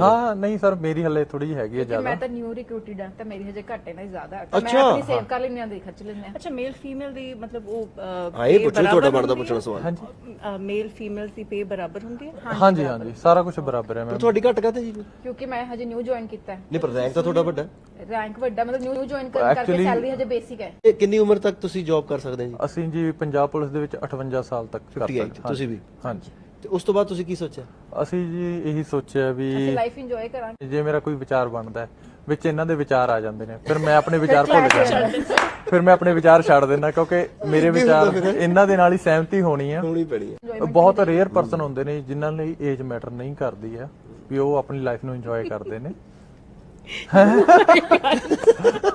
ਹਾਂ ਨਹੀਂ ਸਰ ਮੇਰੀ ਹੱਲੇ ਥੋੜੀ ਹੈਗੀ ਹੈ ਜ਼ਿਆਦਾ। ਮੈਂ ਤਾਂ ਨਿਊ ਰਿਕਰੂਟਡ ਹਾਂ ਤਾਂ ਮੇਰੀ ਹਜੇ ਘੱਟ ਹੈ ਨਾ ਜ਼ਿਆਦਾ। ਮੈਂ। ਆਪਣੀ ਸੇਵ ਕਰ ਲੈਂਦੀ ਹਾਂ ਦੇ ਖਰਚ ਲੈਂਦੇ ਹਾਂ। ਅੱਛਾ ਮੇਲ ਫੀਮੇਲ ਦੀ ਮਤਲਬ ਉਹ ਹਾਂ ਇਹ ਪੁੱਛੋ ਤੁਹਾਡਾ ਬਣਦਾ ਪੁੱਛਣਾ ਸਵਾਲ। ਹਾਂਜੀ। ਮੇਲ ਫੀਮੇਲ ਦੀ ਪੇ ਬਰਾਬਰ ਹੁੰਦੀ ਹੈ? ਹਾਂਜੀ ਹਾਂਜੀ ਸਾਰਾ ਕੁਝ ਬਰਾਬਰ ਹੈ ਪਰ ਮੈਮ ਤੁਹਾਡੀ ਘੱਟ ਕਾਤੇ ਜੀ? ਕਿਉਂਕਿ ਮੈਂ ਹਜੇ ਨਿਊ ਜੁਆਇਨ ਕੀਤਾ ਹੈ। ਨਹੀਂ ਪਰ ਰੈਂਕ ਤਾਂ ਤੁਹਾਡਾ ਵੱਡਾ ਹੈ। ਰੈਂਕ ਵੱਡਾ ਮਤਲਬ ਨਿਊ ਜੁਆਇਨ ਕਰਕੇ Actually- ਸੈਲਰੀ ਹਜੇ ਬੇਸਿਕ ਹੈ। ਇਹ ਕਿੰਨੀ ਉਮਰ ਤੱਕ ਤੁਸੀਂ ਜੌਬ ਕਰ ਸਕਦੇ ਹੋ ਜੀ? ਅਸੀਂ ਜੀ ਪੰਜਾਬ ਪੁਲਿਸ ਦੇ ਵਿੱਚ 58 ਸਾਲ ਤੱਕ ਕਰ 58 ਸਕਦੇ ਤੁਸੀਂ ਵੀ? ਹਾਂਜੀ। ਤੇ ਉਸ ਤੋਂ ਬਾਅਦ ਤੁਸੀਂ ਕੀ ਸੋਚਿਆ? ਅਸੀਂ ਜੀ ਇਹੀ ਸੋਚਿਆ ਵੀ ਅਸੀਂ ਲਾਈਫ ਇੰਜੋਏ ਕਰਾਂਗੇ। ਜੇ ਮੇਰਾ ਕੋਈ ਵਿਚਾਰ ਬਣਦਾ ਹੈ ਵਿੱਚ ਇਹਨਾਂ ਦੇ ਵਿਚਾਰ ਆ ਜਾਂਦੇ ਨੇ। ਫਿਰ ਮੈਂ ਆਪਣੇ ਵਿਚਾਰ ਭੁੱਲ ਜਾਂਦਾ। ਫਿਰ ਮੈਂ ਆਪਣੇ ਵਿਚਾਰ ਛੱਡ ਦਿੰਦਾ ਕਿਉਂਕਿ ਮੇਰੇ ਵਿਚਾਰ ਇਹਨਾਂ ਦੇ ਨਾਲ ਹੀ ਸਹਿਮਤੀ ਹੋਣੀ ਆ। ਹੋਣੀ ਪੈਣੀ ਹੈ ਬਹੁਤ ਰੇਅਰ ਪਰਸਨ ਹੁੰਦੇ ਨੇ ਜਿਨ੍ਹਾਂ ਲਈ ਏਜ ਮੈਟਰ ਨਹੀਂ ਕਰਦੀ ਆ ਵੀ ਉਹ ਆਪਣੀ ਲਾਈਫ ਨੂੰ ਇੰਜੋਏ ਕਰਦੇ ਨੇ।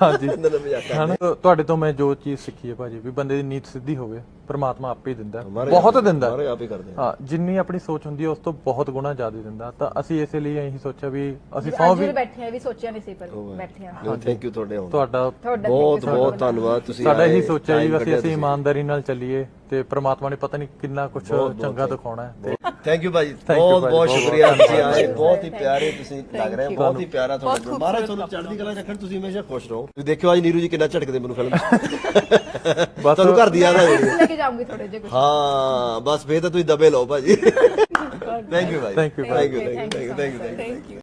ਹਾਂਜੀ। ਇਹਨਾਂ ਦਾ ਮਜ਼ਾਕ ਕਰ ਹਨਾ? ਤੁਹਾਡੇ ਤੋਂ ਮੈਂ ਜੋ ਚੀਜ਼ ਸਿੱਖੀ ਹੈ ਭਾਜੀ ਵੀ ਬੰਦੇ ਦੀ ਨੀਤ ਸਿੱਧੀ ਹੋਵੇ ਪ੍ਰਮਾਤਮਾ ਆਪੇ ਹੀ ਦਿੰਦਾ ਹੈ। ਬਹੁਤ ਦਿੰਦਾ ਹੈ। ਸਾਰੇ ਆਪ ਹੀ ਕਰਦੇ ਹਾਂ ਜਿੰਨੀ ਆਪਣੀ ਸੋਚ ਹੁੰਦੀ ਹੈ ਉਸ ਤੋਂ ਬਹੁਤ ਗੁਣਾ ਜ਼ਿਆਦਾ ਦਿੰਦਾ ਤਾਂ ਅਸੀਂ ਇਸੇ ਲਈ ਇਹੀ ਸੋਚਿਆ ਵੀ ਅਸੀਂ ਸੌ ਅੱਜ ਵੀ ਵੀ ਬੈਠੇ ਆ ਵੀ ਸੋਚਿਆ ਨਹੀਂ ਸੀ ਪਰ ਬੈਠੇ ਆ। ਥੈਂਕ ਯੂ ਤੁਹਾਡੇ ਆਉਣ ਦਾ। ਤੁਹਾਡਾ ਤੁਹਾਡਾ ਬਹੁਤ ਬਹੁਤ ਧੰਨਵਾਦ ਤੁਸੀਂ ਸਾਡਾ ਆਏ, ਇਹੀ ਸੋਚਿਆ ਜੀ time ਵੀ ਅਸੀਂ ਕੱਢਿਆ ਅਸੀਂ ਇਮਾਨਦਾਰੀ ਨਾਲ ਚੱਲੀਏ ਤੇ ਪ੍ਰਮਾਤਮਾ ਨੇ ਪਤਾ ਨਹੀਂ ਕਿੰਨਾ ਕੁਝ ਚੰਗਾ ਦਿਖਾਉਣਾ ਹੈ ਤੇ ਥੈਂਕ ਯੂ ਭਾਜੀ। You ਬਹੁਤ ਭਾਜੀ, ਬਹੁਤ ਬਹੁਤ ਸ਼ੁਕਰੀਆ। ਬਹੁਤ ਤੁਸੀਂ ਆਏ ਬਹੁਤ ਹੀ ਪਿਆਰੇ ਤੁਸੀਂ ਲੱਗ ਰਹੇ ਹੋ ਬਹੁਤ ਹੀ ਪਿਆਰਾ ਤੁਹਾਡਾ ਮਹਾਰਾਜ ਤੁਹਾਨੂੰ ਚੜ੍ਹਦੀ ਕਲਾ ਰੱਖਣ ਤੁਸੀਂ ਹਮੇਸ਼ਾ ਖੁਸ਼ ਰਹੋ। ਤੁਸੀਂ ਦੇਖਿਓ ਅੱਜ ਨੀਰੂ ਜੀ ਕਿੰਨਾ ਝਟਕਦੇ ਮੈਨੂੰ ਫਿਲਮ। 'ਚ ਤੁਹਾਨੂੰ ਘਰ ਦੀ ਯਾਦ ਆ ਜਿਹੜੀ ਲੈ ਕੇ ਜਾਊਂਗੀ ਥੋੜੇ ਜਿਹਾ ਕੁਝ ਹਾਂ ਬਸ ਫੇਰ ਤਾਂ ਤੁਸੀਂ ਦਬੇ ਲਓ ਭਾਜੀ। ਥੈਂਕ ਯੂ ਭਾਈ। Thank you, thank you thank you thank you thank you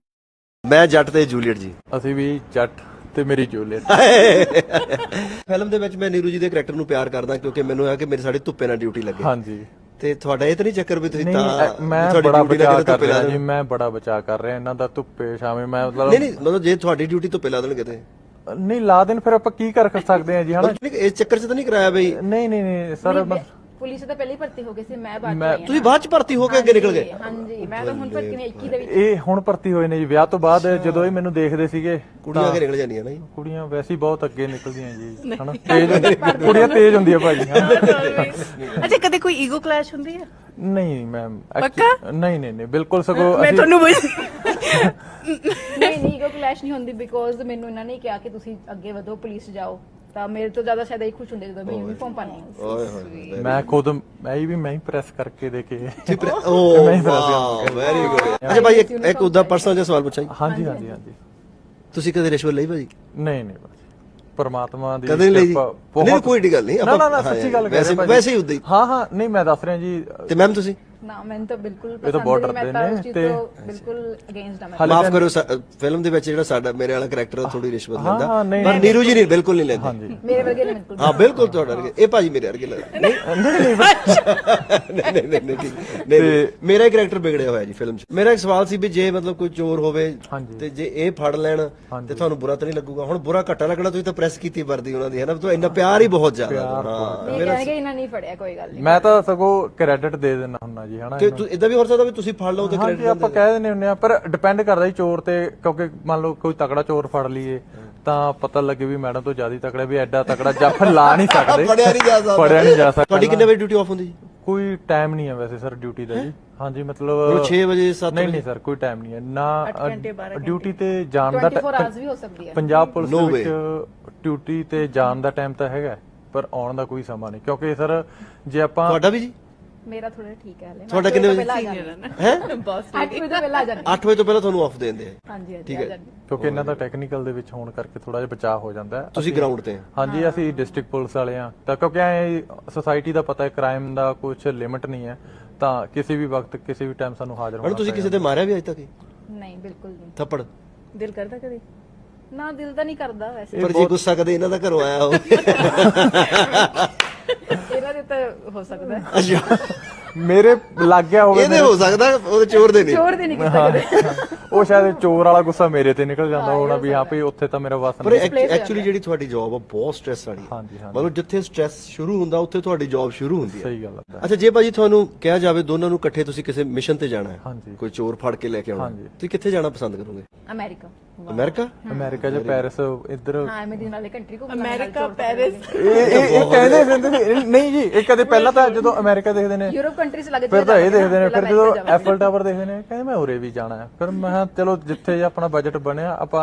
ਮੈਂ ਜੱਟ ਤੇ ਜੂਲੀਅਟ ਜੀ। ਅਸੀਂ ਵੀ ਜੱਟ ਤੇ ਮੇਰੀ ਜੂਲੀਅਟ। ਫਿਲਮ ਦੇ ਵਿੱਚ ਮੈਂ ਨੀਰੂ ਜੀ ਦੇ ਕਰੈਕਟਰ ਨੂੰ ਪਿਆਰ ਕਰਦਾ ਕਿਉਂਕਿ ਮੈਨੂੰ ਇਹ ਕਿ ਮੇਰੀ ਸਾਡੀ ਧੁੱਪੇ ਨਾਲ ਡਿਊਟੀ ਲੱਗੇ। ਹਾਂਜੀ। ਤੇ ਤੁਹਾਡਾ ਇਹ ਤਾਂ ਨਹੀਂ ਚੱਕਰ ਵੀ ਤੁਸੀਂ ਤਾਂ ਮੈਂ ਤੁਹਾਡੀ ਬੜਾ ਬਚਾਅ ਕਰ ਧੁੱਪੇ ਲਾ ਰਿਹਾ ਦੇਣ। ਜੀ ਮੈਂ ਬੜਾ ਬਚਾਅ ਕਰ ਰਿਹਾ ਇਹਨਾਂ ਦਾ ਧੁੱਪੇ ਛਾਵੇਂ ਮੈਂ ਮਤਲਬ ਨਹੀਂ ਨਹੀਂ ਮਤਲਬ ਜੇ ਤੁਹਾਡੀ ਡਿਊਟੀ ਧੁੱਪੇ ਲਾ ਦੇਣਗੇ ਤੇ ਨਹੀਂ ਲਾ ਦੇਣ ਫਿਰ ਆਪਾਂ ਕੀ ਕਰ ਸਕਦੇ ਹਾਂ ਜੀ ਹਨਾ? ਇਸ ਚੱਕਰ 'ਚ ਤਾਂ ਨਹੀਂ ਕਰਾਇਆ ਬਈ? ਨਹੀਂ ਨਹੀਂ ਨਹੀਂ ਸਰ ਪੁਲਿਸ ਤਾਂ ਪਹਿਲੇ ਹੀ ਭਰਤੀ ਹੋ ਗਏ ਸੀ ਮੈਂ ਬਾਅਦ ਮੈਂ- ਹਾਂ। ਤੁਸੀਂ ਬਾਅਦ 'ਚ ਭਰਤੀ ਹੋ ਕੇ ਅੱਗੇ ਨਿਕਲ ਗਏ? ਹਾਂਜੀ ਮੈਂ ਤਾਂ ਹੁਣ ਭਰਤੀ ਨਹੀਂ 21 ਦੇ ਵਿੱਚ। ਇਹ ਹੁਣ ਭਰਤੀ ਹੋਏ ਨੇ ਜੀ ਵਿਆਹ ਤੋਂ ਬਾਅਦ ਜਦੋਂ ਇਹ ਮੈਨੂੰ ਦੇਖਦੇ ਸੀਗੇ ਕੁੜੀਆਂ ਅੱਗੇ ਨਿਕਲ ਜਾਂਦੀਆਂ ਨਾ ਜੀ। ਕੁੜੀਆਂ ਵੈਸੇ ਹੀ ਬਹੁਤ ਅੱਗੇ ਨਿਕਲਦੀਆਂ ਜੀ ਹਨਾ? ਤੇਜ਼ ਕੁੜੀਆਂ ਤੇਜ਼ ਹੁੰਦੀਆਂ ਭਾਜੀ ਹਨਾ। ਅੱਛਾ ਕਦੇ ਕੋਈ ਈਗੋ ਕਲੈਸ਼ ਹੁੰਦੀ ਹੈ? ਨਹੀਂ ਮੈਮ ਪੱਕਾ? ਨਹੀਂ ਨਹੀਂ ਨਹੀਂ ਬਿਲਕੁਲ ਸਗੋਂ ਮੈਂ ਤੁਹਾਨੂੰ ਬੁਝ ਨਹੀਂ ਨਹੀਂ ਕੋ ਕਲੈਸ਼ ਨਹੀਂ ਹੁੰਦੀ ਬਿਕੋਜ਼ ਮੈਨੂੰ ਇਹਨਾਂ ਨੇ ਕਿਹਾ ਕਿ ਤੁਸੀਂ ਅੱਗੇ ਵਧੋ ਪੁਲਿਸ ਜਾਓ। ਤਾਂ ਮੇਰੇ ਤੋਂ ਜ਼ਿਆਦਾ ਸ਼ਾਇਦ ਇਹ ਖੁਸ਼ ਹੁੰਦੇ ਜਦੋਂ ਮੈਂ ਯੂਨੀਫਾਰਮ ਪਾਣੀ ਓਏ ਹੋਏ ਮੈਂ ਖੁਦ ਮੈਂ ਵੀ ਮੈਂ ਹੀ ਪ੍ਰੈਸ ਕਰਕੇ ਦੇਖੇ। ਓ ਵਾਓ ਵੈਰੀ ਗੁੱਡ ਅੱਛਾ ਭਾਈ ਇੱਕ ਇੱਕ ਉਹਦਾ ਪਰਸਨਲ ਜਿਹਾ ਸਵਾਲ ਪੁੱਛਾਂ ਹਾਂਜੀ ਹਾਂਜੀ ਹਾਂਜੀ ਤੁਸੀਂ ਕਦੇ ਰਿਸ਼ਵਤ ਲਈ ਭਾਜੀ? ਨਹੀਂ ਨਹੀਂ ਭਾਜੀ। ਪਰਮਾਤਮਾ ਦੀ ਕਦੇ ਨਹੀਂ ਲਈ ਨਹੀਂ, ਕੋਈ ਏਡੀ ਗੱਲ ਨਹੀਂ, ਨਾ ਨਾ ਹਾਂ, ਸੱਚੀ ਗੱਲ ਕਰ ਵੈਸੇ-। ਵੈਸੇ ਹੀ ਉੱਦਾਂ ਹੀ। ਹਾਂ ਹਾਂ ਨਹੀਂ ਮੈਂ ਦੱਸ ਰਿਹਾ ਜੀ ਤੇ ਮੈਮ ਤੁਸੀਂ? ਨਾ ਮੈਨੂੰ ਤਾਂ ਬਿਲਕੁਲ ਇਹ ਤਾਂ ਪਸੰਦ ਨਹੀਂ ਮੈਂ ਡਰਦੇ ਤਾਂ ਨੇ ਉਸ ਚੀਜ਼ ਤੇ- ਤੋਂ ਬਿਲਕੁਲ ਅਗੇਂਸਟ ਮੈਂ ਹਾਲੇ ਮਾਫ ਕਰੋ ਫਿਲਮ ਦੇ ਵਿੱਚ ਜਿਹੜਾ ਸਾਡਾ ਮੇਰੇ ਵਾਲਾ ਕੈਰੈਕਟਰ ਥੋੜੀ ਰਿਸ਼ਵਤ ਹਾਂ, ਲੈਂਦਾ। ਹਾਂ, ਨਹੀਂ, ਪਰ ਨਹੀਂ। ਨੀਰੂ ਜੀ ਨਹੀਂ ਬਿਲਕੁਲ ਨਹੀਂ ਲੈਂਦੇ। ਹਾਂਜੀ। ਮੇਰੇ ਵਰਗੇ ਨੇ ਬਿਲਕੁਲ। ਹਾਂ ਬਿਲਕੁਲ ਤੁਹਾਡਾ ਵਰਗੇ। ਇਹ ਭਾਜੀ ਮੇਰੇ ਵਰਗੇ ਲੱਗਦਾ। ਨਹੀਂ ਨਹੀਂ ਨਹੀਂ ਨਹੀਂ ਨਹੀਂ ਨਹੀਂ, ਨਹੀਂ ਠੀਕ। ਨਹੀਂ। ਨਹੀਂ, ਮੇਰਾ ਹੀ ਕੈਰੈਕਟਰ ਵਿਗੜਿਆ ਹੋਇਆ ਜੀ ਫਿਲਮ 'ਚ। ਮੇਰਾ ਇੱਕ ਸਵਾਲ ਸੀ ਵੀ ਜੇ ਮਤਲਬ ਕੋਈ ਚੋਰ ਹੋਵੇ ਹਾਂਜੀ। ਤੇ ਜੇ ਇਹ ਫੜ ਲੈਣ ਤੇ ਤੁਹਾਨੂੰ ਬੁਰਾ ਤਾਂ ਨਹੀਂ ਲੱਗੂਗਾ? ਹੁਣ ਬੁਰਾ ਘੱਟਾ ਲੱਗਣਾ ਤੁਸੀਂ ਤਾਂ ਪ੍ਰੈਸ ਕੀਤੀ ਵਰਦੀ ਉਹਨਾਂ ਦੀ ਹੈ ਨਾ? ਤਾਂ ਇੰਨਾ ਪਿਆਰ ਹੀ ਬਹੁਤ ਜ਼ਿਆਦਾ। ਹਾਂ ਇਹ ਕਹਿਣਗੇ ਇਹਨਾਂ ਨਹੀਂ ਫੜਿਆ ਕੋਈ ਗੱਲ ਨਹੀਂ। ਮੈਂ ਤਾਂ ਸਗੋਂ ਕ੍ਰੈਡਿਟ ਦੇ ਦਿੰਦਾ ਹੁੰਨਾ ਜੀ ਹਨਾ ਤੇ ਇਦਾਂ ਵੀ ਹੋ ਸਕਦਾ ਵੀ ਤੁਸੀਂ ਫੜ ਲਓ ਤੇ ਹਾਂਜੀ ਆਪਾਂ ਕਹਿ ਦਿੰਦੇ ਹੁੰਦੇ ਆ ਪਰ ਡਿਪੈਂਡ ਕਰਦਾ ਜੀ ਚੋਰ ਤੇ ਕਿਉਂਕਿ ਮੰਨ ਲਓ ਕੋਈ ਤਕੜਾ ਚੋਰ ਫੜ ਲਈਏ ਤਾਂ ਪਤਾ ਲੱਗੇ ਵੀ ਮੈਡਮ ਤੋਂ ਜ਼ਿਆਦਾ ਤਕੜਾ ਵੀ ਐਡਾ ਤਕੜਾ ਜੱਫ ਲਾ ਨਹੀਂ ਸਕਦੇ। ਫੜਿਆ ਨਹੀਂ ਜਾ ਸਕਦਾ। ਫੜਿਆ ਨਹੀਂ ਜਾ ਸਕਦਾ। ਤੁਹਾਡੀ ਕਿੰਨੇ ਵਜੇ ਡਿਊਟੀ ਆਫ ਹੁੰਦੀ ਜੀ? ਕੋਈ ਟਾਈਮ ਨਹੀਂ ਹੈ ਵੈਸੇ ਸਰ ਡਿਊਟੀ ਦਾ ਜੀ। ਹਾਂਜੀ ਮਤਲਬ 6 ਵਜੇ 7 ਨਹੀਂ ਨਹੀਂ ਸਰ ਕੋਈ ਟਾਈਮ ਨਹੀਂ ਹੈ। ਨਾ ਡਿਊਟੀ ਤੇ ਜਾਣ ਦਾ 24 ਆਵਰਸ ਵੀ ਹੋ ਸਕਦੀ ਹੈ। ਪੰਜਾਬ ਪੁਲਿਸ ਵਿੱਚ ਡਿਊਟੀ ਤੇ ਜਾਣ ਦਾ ਟਾਈਮ ਤਾਂ ਹੈਗਾ ਪਰ ਆਉਣ ਦਾ ਕੋਈ ਸਮਾਂ ਨਹੀਂ। ਕਿਉਂਕਿ ਸਰ ਜੇ ਆਪਾਂ ਤੁਹਾਡਾ ਵੀ ਜੀ? ਮੇਰਾ ਥੋੜਾ ਠੀਕ ਹੈ ਹਲੇ। ਤੁਹਾਡਾ ਕਿੰਨੇ ਵਜੇ? ਹੈ ਬਸ 8 ਵਜੇ ਤੋਂ ਪਹਿਲਾਂ ਆ ਜਾਂਦੀ। 8 ਵਜੇ ਤੋਂ ਪਹਿਲਾਂ ਤੁਹਾਨੂੰ ਆਫ ਦੇ ਦਿੰਦੇ ਆ। ਹਾਂਜੀ ਹਾਂਜੀ ਠੀਕ ਆ ਹੈ। ਜਾਂਦੀ। ਕਿਉਂਕਿ ਇਹਨਾਂ ਦਾ ਟੈਕਨੀਕਲ ਦੇ ਵਿੱਚ ਹੋਣ ਕਰਕੇ ਥੋੜਾ ਜਿਹਾ ਬਚਾਅ ਹੋ ਜਾਂਦਾ ਹੈ। ਤੁਸੀਂ ਗਰਾਊਂਡ ਤੇ ਆ। ਹਾਂਜੀ ਅਸੀਂ ਡਿਸਟ੍ਰਿਕਟ ਪੁਲਿਸ ਵਾਲੇ ਆ। ਤਾਂ ਕਿਉਂਕਿ ਐ ਸੋਸਾਇਟੀ ਦਾ ਪਤਾ ਹੈ ਕ੍ਰਾਈਮ ਦਾ ਕੁਝ ਲਿਮਿਟ ਨਹੀਂ ਹੈ ਤਾਂ ਕਿਸੇ ਵੀ ਵਕਤ ਕਿਸੇ ਵੀ ਟਾਈਮ ਸਾਨੂੰ ਹਾਜ਼ਰ ਹੁਣ ਹੋਣਾ ਤੁਸੀਂ ਕਿਸੇ ਤੇ ਮਾਰਿਆ ਵੀ ਅਜੇ ਤੱਕ? ਨਹੀਂ ਬਿਲਕੁਲ ਨਹੀਂ। ਥੱਪੜ? ਦਿਲ ਕਰਦਾ ਕਦੇ? ਨਾ ਦਿਲ ਤਾਂ ਨਹੀਂ ਕਰਦਾ ਵੈਸੇ। ਪਰ ਜੇ ਗੁੱਸਾ ਕਦੇ ਇਹਨਾਂ ਦਾ ਘਰੋਂ ਆਇਆ ਹੋ ਤਾਂ ਹੋ ਸਕਦਾ ਹੈ। ਅੱਛਾ। ਮੇਰੇ ਲੱਗ ਗਿਆ ਹੋਵੇ ਇਹਦੇ ਹੋ ਸਕਦਾ ਉਹਦੇ ਚੋਰ ਦੇ ਨਹੀਂ। ਚੋਰ ਦੇ ਨਹੀਂ ਕੀਤਾ ਕਦੇ। ਉਹ ਸ਼ਾਇਦ ਚੋਰ ਵਾਲਾ ਗੁੱਸਾ ਮੇਰੇ ਤੇ ਨਿਕਲ ਜਾਂਦਾ ਹੋਣਾ ਵੀ ਹਾਂ ਭਈ ਉੱਥੇ ਤਾਂ ਮੇਰਾ ਵਸ ਪਰ ਨਹੀਂ। ਐਕਚੁਅਲੀ ਜਿਹੜੀ ਤੁਹਾਡੀ ਜੌਬ ਆ ਬਹੁਤ ਸਟ੍ਰੈਸ ਵਾਲੀ ਹੈ ਹਾਂਜੀ ਹਾਂਜੀ। ਮਤਲਬ ਜਿੱਥੇ ਸਟ੍ਰੈਸ ਸ਼ੁਰੂ ਹੁੰਦਾ ਉੱਥੇ ਤੁਹਾਡੀ ਜੌਬ ਸ਼ੁਰੂ ਹੁੰਦੀ ਹੈ ਸਹੀ ਗੱਲ ਹੈ ਅੱਛਾ ਜੇ ਭਾਜੀ ਤੁਹਾਨੂੰ ਕਿਹਾ ਜਾਵੇ ਦੋਨਾਂ ਨੂੰ ਇਕੱਠੇ ਤੁਸੀਂ ਕਿਸੇ ਮਿਸ਼ਨ ਤੇ ਜਾਣਾ ਹੈ। ਹਾਂਜੀ। ਕੋਈ ਚੋਰ ਫੜ ਕੇ ਲੈ ਕੇ ਆਉਣਾ। ਹਾਂਜੀ। ਤੁਸੀਂ ਕਿੱਥੇ ਜਾਣਾ ਪਸੰਦ ਕਰੋਗੇ? ਅਮਰੀਕਾ। ਅਮਰੀਕਾ ਅਮਰੀਕਾ 'ਚ ਪੈਰਿਸ ਇੱਧਰ ਹਾਂ ਮੈਂ ਦਿਨ ਵਾਲੇ ਕੰਟਰੀ ਕੋ ਅਮਰੀਕਾ ਪੈਰਿਸ ਇਹ ਇਹ ਇਹ ਕਹਿੰਦੇ ਹੁੰਦੇ ਨੇ ਨਹੀਂ ਜੀ ਇਹ ਕਦੇ ਪਹਿਲਾਂ ਤਾਂ ਜਦੋਂ ਅਮਰੀਕਾ ਦੇਖਦੇ ਨੇ ਯੂਰਪ ਕੰਟਰੀਜ਼ ਲੱਗ ਫਿਰ ਤਾਂ ਇਹ ਦੇਖਦੇ ਨੇ ਫਿਰ ਜਦੋਂ ਐਫਲ ਟਾਵਰ ਦੇਖਦੇ ਨੇ ਕਹਿੰਦੇ ਮੈਂ ਉਰੇ ਵੀ ਜਾਣਾ ਹੈ। ਫਿਰ ਮੈਂ ਕਿਹਾ ਚਲੋ ਜਿੱਥੇ ਆਪਣਾ ਬਜਟ ਬਣਿਆ ਆਪਾਂ